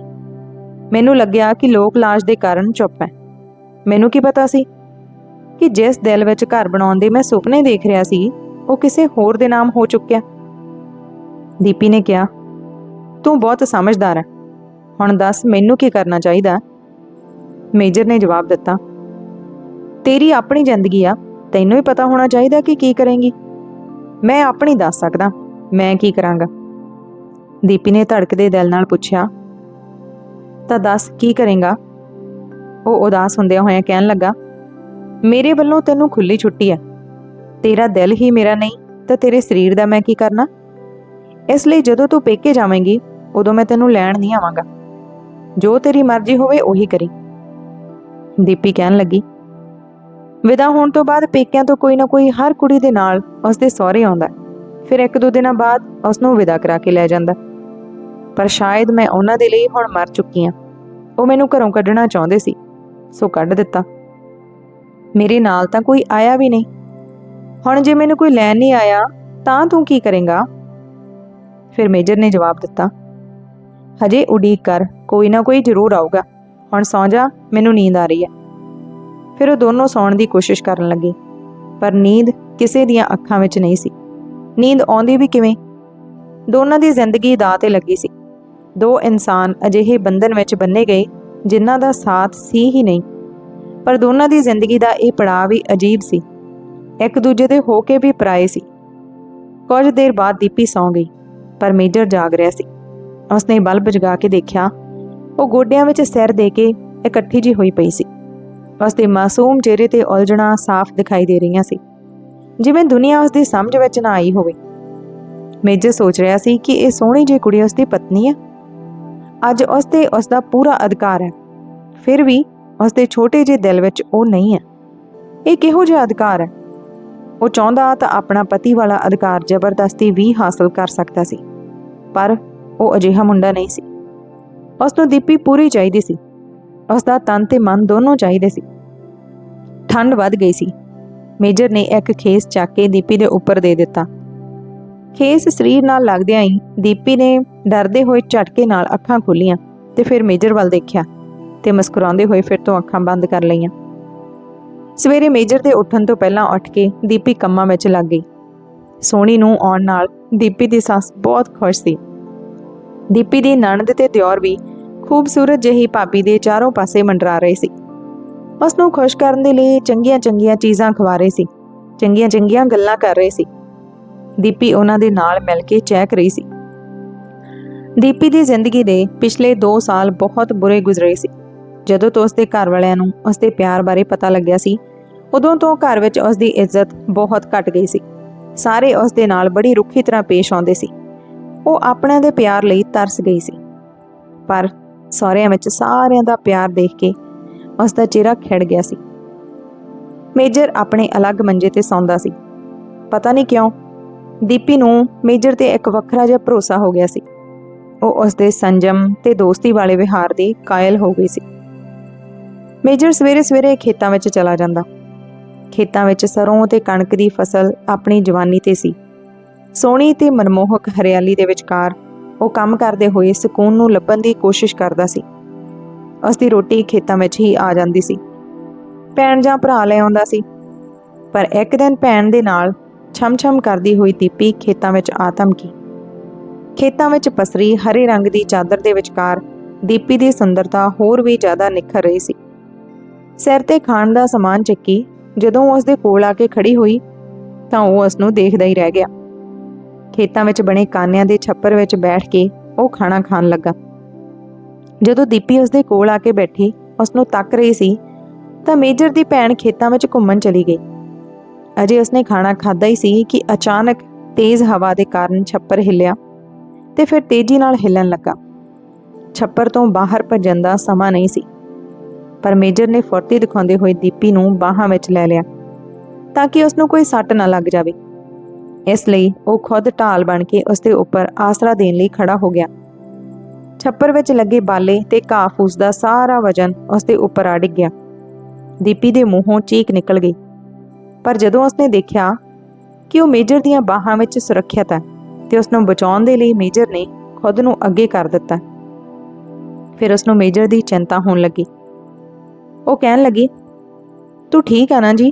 ਮੈਨੂੰ ਲੱਗਿਆ ਕਿ ਲੋਕ ਲਾਜ ਦੇ ਕਾਰਨ ਚੁੱਪ ਹੈ। ਮੈਨੂੰ ਕੀ ਪਤਾ ਸੀ ਕਿ ਜਿਸ ਦਿਲ ਵਿੱਚ ਘਰ ਬਣਾਉਣ ਦੇ ਮੈਂ ਸੁਪਨੇ ਦੇਖ ਰਿਹਾ ਸੀ, ਉਹ ਕਿਸੇ ਹੋਰ ਦੇ ਨਾਮ ਹੋ ਚੁੱਕਿਆ। ਦੀਪੀ ਨੇ ਕਿਹਾ, ਤੂੰ ਬਹੁਤ ਸਮਝਦਾਰ ਹੈ। ਹੁਣ ਦੱਸ ਮੈਨੂੰ ਕੀ ਕਰਨਾ ਚਾਹੀਦਾ? ਮੇਜਰ ਨੇ ਜਵਾਬ ਦਿੱਤਾ ਤੇਰੀ ਆਪਣੀ ਜ਼ਿੰਦਗੀ ਆ, ਤੈਨੂੰ ਹੀ ਪਤਾ ਹੋਣਾ ਚਾਹੀਦਾ ਕਿ ਕੀ ਕਰੇਂਗੀ। ਮੈਂ ਆਪਣੀ ਦੱਸ ਸਕਦਾ, ਮੈਂ ਕੀ ਕਰਾਂਗਾ? ਦੀਪੀ ਨੇ ਧੜਕਦੇ ਦਿਲ ਨਾਲ ਪੁੱਛਿਆ, ਤਾਂ ਦੱਸ ਕੀ ਕਰੇਂਗਾ? ਉਹ ਉਦਾਸ ਹੁੰਦਿਆਂ ਹੋਇਆਂ ਕਹਿਣ ਲੱਗਾ, ਮੇਰੇ ਵੱਲੋਂ ਤੈਨੂੰ ਖੁੱਲੀ ਛੁੱਟੀ ਹੈ ਤੇਰਾ ਦਿਲ ਹੀ ਮੇਰਾ ਨਹੀਂ, ਤਾਂ ਤੇਰੇ ਸਰੀਰ ਦਾ ਮੈਂ ਕੀ ਕਰਨਾ? ਇਸ ਲਈ ਜਦੋਂ ਤੂੰ ਪੇਕੇ ਜਾਵੇਂਗੀ, ਉਦੋਂ ਮੈਂ ਤੈਨੂੰ ਲੈਣ ਨਹੀਂ ਆਵਾਂਗਾ। ਜੋ ਤੇਰੀ ਮਰਜ਼ੀ ਹੋਵੇ ਉਹੀ ਕਰੀ। ਦੀਪੀ ਕਹਿਣ ਲੱਗੀ ਵਿਦਾ ਹੋਣ ਤੋਂ ਬਾਅਦ ਪੇਕਿਆਂ ਤੋਂ ਕੋਈ ਨਾ ਕੋਈ ਹਰ ਕੁੜੀ ਦੇ ਨਾਲ ਉਸ ਦੇ ਸਹੁਰੇ ਆਉਂਦਾ ਫਿਰ ਇੱਕ ਦੋ ਦਿਨਾਂ ਬਾਅਦ ਉਸ ਨੂੰ ਵਿਦਾ ਕਰਾ ਕੇ ਲੈ ਜਾਂਦਾ ਪਰ ਸ਼ਾਇਦ ਮੈਂ ਉਹਨਾਂ ਦੇ ਲਈ ਹੁਣ ਮਰ ਚੁੱਕੀ ਹਾਂ। ਉਹ ਮੈਨੂੰ ਘਰੋਂ ਕੱਢਣਾ ਚਾਹੁੰਦੇ ਸੀ, ਸੋ ਕੱਢ ਦਿੱਤਾ। ਮੇਰੇ ਨਾਲ ਤਾਂ ਕੋਈ ਆਇਆ ਵੀ ਨਹੀਂ। ਹੁਣ ਜੇ ਮੈਨੂੰ ਕੋਈ ਲੈਣ ਨਹੀਂ ਆਇਆ, ਤਾਂ ਤੂੰ ਕੀ ਕਰੇਂਗਾ? ਫਿਰ ਮੇਜਰ ਨੇ ਜਵਾਬ ਦਿੱਤਾ, ਹਜੇ ਉਡੀਕ ਕਰ, ਕੋਈ ਨਾ ਕੋਈ ਜ਼ਰੂਰ ਆਊਗਾ। ਹੁਣ ਸੌਂ ਜਾ, ਮੈਨੂੰ ਨੀਂਦ ਆ ਰਹੀ ਹੈ। ਫਿਰ ਉਹ ਦੋਨੋਂ ਸੌਣ ਦੀ ਕੋਸ਼ਿਸ਼ ਕਰਨ ਲੱਗੇ। ਪਰ ਨੀਂਦ ਕਿਸੇ ਦੀਆਂ ਅੱਖਾਂ ਵਿੱਚ ਨਹੀਂ ਸੀ। ਨੀਂਦ ਆਉਂਦੀ ਵੀ ਕਿਵੇਂ? ਦੋਨਾਂ ਦੀ ਜ਼ਿੰਦਗੀ ਦਾਅ ਤੇ ਲੱਗੀ ਸੀ। ਦੋ ਇਨਸਾਨ ਅਜਿਹੇ ਬੰਧਨ ਵਿੱਚ ਬੰਨੇ ਗਏ, ਜਿਨ੍ਹਾਂ ਦਾ ਸਾਥ ਸੀ ਹੀ ਨਹੀਂ। ਪਰ ਦੋਨਾਂ ਦੀ ਜ਼ਿੰਦਗੀ ਦਾ ਇਹ ਪੜਾਅ ਵੀ ਅਜੀਬ ਸੀ। ਇੱਕ ਦੂਜੇ ਦੇ ਹੋ ਕੇ ਵੀ ਪਰਾਏ ਸੀ। ਕੁਝ ਦੇਰ ਬਾਅਦ ਦੀਪੀ ਸੌਂ ਗਈ, ਪਰ ਮੇਜਰ ਜਾਗ ਰਿਹਾ ਸੀ। ਉਸਨੇ ਬਲਬ ਜਗਾ ਕੇ ਦੇਖਿਆ, ਉਹ ਗੋਡਿਆਂ ਵਿੱਚ ਸਿਰ ਦੇ ਕੇ ਇਕੱਠੀ ਜੀ ਹੋਈ ਪਈ ਸੀ। ਉਸਦੇ ਮਾਸੂਮ ਚਿਹਰੇ ਤੇ ਉਲਝਣਾ ਸਾਫ਼ ਦਿਖਾਈ ਦੇ ਰਹੀਆਂ ਸੀ। ਜਿਵੇਂ ਦੁਨੀਆ ਉਸਦੀ ਸਮਝ ਵਿੱਚ ਨਾ ਆਈ ਹੋਵੇ। ਮੇਜਰ ਸੋਚ ਰਿਹਾ ਸੀ ਕਿ ਇਹ ਸੋਹਣੀ ਜਿਹੀ ਕੁੜੀ ਉਸਦੀ ਪਤਨੀ ਹੈ। ਅੱਜ ਉਸ ਤੇ ਉਸ ਦਾ ਪੂਰਾ ਅਧਿਕਾਰ ਹੈ। ਫਿਰ ਵੀ ਉਸ ਦੇ ਛੋਟੇ ਜਿਹੇ ਦਿਲ ਵਿੱਚ ਉਹ ਨਹੀਂ ਹੈ। ਇਹ ਕਿਹੋ ਜਿਹਾ ਅਧਿਕਾਰ ਹੈ? ਉਹ ਚਾਹੁੰਦਾ ਤਾਂ ਆਪਣਾ ਪਤੀ ਵਾਲਾ ਅਧਿਕਾਰ ਜ਼ਬਰਦਸਤੀ ਵੀ ਹਾਸਲ ਕਰ ਸਕਦਾ ਸੀ। ਪਰ ਉਹ ਅਜਿਹਾ ਮੁੰਡਾ ਨਹੀਂ ਸੀ। ਉਸ ਨੂੰ ਦੀਪੀ ਪੂਰੀ ਚਾਹੀਦੀ ਸੀ। ਉਸ ਦਾ ਤਨ ਤੇ ਮਨ ਦੋਨੋਂ ਚਾਹੀਦੇ ਸੀ। ਠੰਡ ਵੱਧ ਗਈ ਸੀ। ਮੇਜਰ ਨੇ ਇੱਕ ਖੇਸ ਚੱਕ ਕੇ ਦੀਪੀ ਦੇ ਉੱਪਰ ਦੇ ਦਿੱਤਾ। ਖੇਸ ਸਰੀਰ ਨਾਲ ਲੱਗਦਿਆਂ ਹੀ ਦੀਪੀ ਨੇ ਡਰਦੇ ਹੋਏ ਝਟਕੇ ਨਾਲ ਅੱਖਾਂ ਖੋਲੀਆਂ ਤੇ ਫਿਰ ਮੇਜਰ ਵੱਲ ਦੇਖਿਆ ਤੇ ਮੁਸਕਰਾਉਂਦੇ ਹੋਏ ਫਿਰ ਤੋਂ ਅੱਖਾਂ ਬੰਦ ਕਰ ਲਈਆਂ। ਸਵੇਰੇ ਮੇਜਰ ਦੇ ਉੱਠਣ ਤੋਂ ਪਹਿਲਾਂ ਉੱਠ ਕੇ ਦੀਪੀ ਕੰਮਾਂ ਵਿੱਚ ਲੱਗ ਗਈ। ਸੋਹਣੀ ਨੂੰ ਆਉਣ ਨਾਲ ਦੀਪੀ ਦੀ ਸੱਸ ਬਹੁਤ ਖੁਸ਼ ਸੀ। ਦੀਪੀ ਦੀ ਨਣਦ ਤੇ ਦਿਓਰ ਵੀ ਖੂਬਸੂਰਤ ਜਿਹੀ ਭਾਬੀ ਦੇ ਚਾਰੋਂ ਪਾਸੇ ਮੰਡਰਾ ਰਹੇ ਸੀ। ਉਸ ਨੂੰ ਖੁਸ਼ ਕਰਨ ਦੇ ਲਈ ਚੰਗੀਆਂ-ਚੰਗੀਆਂ ਚੀਜ਼ਾਂ ਖਵਾ ਰਹੇ ਸੀ। ਚੰਗੀਆਂ-ਚੰਗੀਆਂ ਗੱਲਾਂ ਕਰ ਰਹੇ ਸੀ। ਦੀਪੀ ਉਹਨਾਂ ਦੇ ਨਾਲ ਮਿਲ ਕੇ ਚਹਿਕ ਰਹੀ ਸੀ। ਦੀਪੀ ਦੀ ਜ਼ਿੰਦਗੀ ਦੇ ਪਿਛਲੇ 2 ਸਾਲ ਬਹੁਤ ਬੁਰੇ ਗੁਜ਼ਰੇ ਸੀ। ਜਦੋਂ ਤੋਂ ਉਸਦੇ ਘਰ ਵਾਲਿਆਂ ਨੂੰ ਉਸਦੇ ਪਿਆਰ ਬਾਰੇ ਪਤਾ ਲੱਗਿਆ ਸੀ, ਉਦੋਂ ਤੋਂ ਘਰ ਵਿੱਚ ਉਸਦੀ ਇੱਜ਼ਤ ਬਹੁਤ ਘਟ ਗਈ ਸੀ। ਸਾਰੇ ਉਸਦੇ ਨਾਲ ਬੜੀ ਰੁੱਖੀ ਤਰ੍ਹਾਂ ਪੇਸ਼ ਆਉਂਦੇ ਸੀ। ਉਹ ਆਪਣਿਆਂ ਦੇ ਪਿਆਰ ਲਈ ਤਰਸ ਗਈ ਸੀ। ਪਰ ਸਹੁਰਿਆਂ ਵਿੱਚ ਸਾਰਿਆਂ ਦਾ ਪਿਆਰ ਦੇਖ ਕੇ ਉਸ ਦਾ ਚਿਹਰਾ ਖਿੜ ਗਿਆ ਸੀ। ਮੇਜਰ ਆਪਣੇ ਅਲੱਗ ਮੰਜੇ ਤੇ ਸੌਂਦਾ ਸੀ। ਪਤਾ ਨਹੀਂ ਕਿਉਂ ਦੀਪੀ ਨੂੰ ਮੇਜਰ ਤੇ ਇੱਕ ਵੱਖਰਾ ਜਿਹਾ ਭਰੋਸਾ ਹੋ ਗਿਆ ਸੀ। ਉਹ ਉਸ ਦੇ ਸੰਜਮ ਤੇ ਦੋਸਤੀ ਵਾਲੇ ਵਿਹਾਰ ਦੀ ਕਾਇਲ ਹੋ ਗਈ ਸੀ। ਮੇਜਰ ਸਵੇਰੇ ਸਵੇਰੇ ਖੇਤਾਂ ਵਿੱਚ ਚਲਾ ਜਾਂਦਾ। ਖੇਤਾਂ ਵਿੱਚ ਸਰੋਂ ਤੇ ਕਣਕ ਦੀ ਫਸਲ ਆਪਣੀ ਜਵਾਨੀ ਤੇ ਸੀ। ਸੋਹਣੀ ਤੇ ਮਨਮੋਹਕ ਹਰਿਆਲੀ ਦੇ ਵਿਚਕਾਰ ਉਹ ਕੰਮ ਕਰਦੇ ਹੋਏ ਸਕੂਨ ਨੂੰ ਲੱਭਣ ਦੀ ਕੋਸ਼ਿਸ਼ ਕਰਦਾ ਸੀ। ਉਸ ਦੀ ਰੋਟੀ ਖੇਤਾਂ ਵਿੱਚ ਹੀ ਆ ਜਾਂਦੀ ਸੀ। ਭੈਣ ਜਾਂ ਭਰਾ ਲੈ ਆਉਂਦਾ ਸੀ। ਪਰ ਇੱਕ ਦਿਨ ਭੈਣ ਦੇ ਨਾਲ ਛਮ-ਛਮ ਕਰਦੀ ਹੋਈ ਦੀਪੀ ਖੇਤਾਂ ਵਿੱਚ ਆ ਧਮਕੀ। ਖੇਤਾਂ ਵਿੱਚ ਪਸਰੀ ਹਰੇ ਰੰਗ ਦੀ ਚਾਦਰ ਦੇ ਵਿਚਕਾਰ ਦੀਪੀ ਦੀ ਸੁੰਦਰਤਾ ਹੋਰ ਵੀ ਜ਼ਿਆਦਾ ਨਿਖਰ ਰਹੀ ਸੀ। ਸਿਰ ਤੇ ਖਾਣ ਦਾ ਸਮਾਨ ਚੱਕੀ ਜਦੋਂ ਉਸ ਦੇ ਕੋਲ ਆ ਕੇ ਖੜੀ ਹੋਈ ਤਾਂ ਉਹ ਉਸ ਨੂੰ ਦੇਖਦਾ ਹੀ ਰਹਿ ਗਿਆ। ਖੇਤਾਂ ਵਿੱਚ ਬਣੇ ਕਾਨਿਆਂ ਦੇ ਛੱਪਰ ਵਿੱਚ ਬੈਠ ਕੇ ਉਹ ਖਾਣਾ ਖਾਣ ਲੱਗਾ। ਜਦੋਂ ਦੀਪੀ ਉਸ ਦੇ ਕੋਲ ਆ ਕੇ ਬੈਠੀ ਉਸ ਨੂੰ ਤੱਕ ਰਹੀ ਸੀ, ਤਾਂ ਮੇਜਰ ਦੀ ਭੈਣ ਖੇਤਾਂ ਵਿੱਚ ਘੁੰਮਣ ਚਲੀ ਗਈ। ਅਜੇ ਉਸਨੇ ਖਾਣਾ ਖਾਦਾ ਹੀ ਸੀ ਕਿ ਅਚਾਨਕ ਤੇਜ਼ ਹਵਾ ਦੇ ਕਾਰਨ ਛੱਪਰ ਹਿੱਲਿਆ ਤੇ ਫਿਰ ਤੇਜ਼ੀ ਨਾਲ ਹਿੱਲਣ ਲੱਗਾ। ਛੱਪਰ ਤੋਂ ਬਾਹਰ ਭੱਜਣ ਦਾ ਸਮਾਂ ਨਹੀਂ ਸੀ, ਪਰ ਮੇਜਰ ਨੇ ਫੁਰਤੀ ਦਿਖਾਉਂਦੇ ਹੋਏ ਦੀਪੀ ਨੂੰ ਬਾਹਾਂ ਵਿੱਚ ਲੈ ਲਿਆ, ਤਾਂ ਕਿ ਉਸ ਨੂੰ ਕੋਈ ਸੱਟ ਨਾ ਲੱਗ ਜਾਵੇ। ਇਸ ਲਈ ਉਹ ਖੁਦ ਢਾਲ ਬਣ ਕੇ ਉਸ ਦੇ ਉੱਪਰ ਆਸਰਾ ਦੇਣ ਲਈ ਖੜਾ ਹੋ ਗਿਆ। ਛੱਪਰ ਵਿੱਚ ਲੱਗੇ ਬਾਲੇ ਤੇ ਘਾਹ ਫੂਸ ਦਾ ਸਾਰਾ ਵਜਨ ਉਸ ਦੇ ਉੱਪਰ ਆ ਡਿੱਗ ਗਿਆ ਦੀਪੀ ਦੇ ਮੂੰਹੋਂ ਚੀਕ ਨਿਕਲ ਗਈ। ਪਰ ਜਦੋਂ ਉਸਨੇ ਦੇਖਿਆ ਕਿ ਉਹ ਮੇਜਰ ਦੀਆਂ ਬਾਹਾਂ ਵਿੱਚ ਸੁਰੱਖਿਅਤ ਹੈ ਤੇ ਉਸ ਨੂੰ ਬਚਾਉਣ ਦੇ ਲਈ ਮੇਜਰ ਨੇ ਖੁਦ ਨੂੰ ਅੱਗੇ ਕਰ ਦਿੱਤਾ। ਫਿਰ ਉਸ ਨੂੰ ਮੇਜਰ ਦੀ ਚਿੰਤਾ ਹੋਣ ਲੱਗੀ। ਉਹ ਕਹਿਣ ਲੱਗੀ, ਤੂੰ ਠੀਕ ਆ ਨਾ ਜੀ?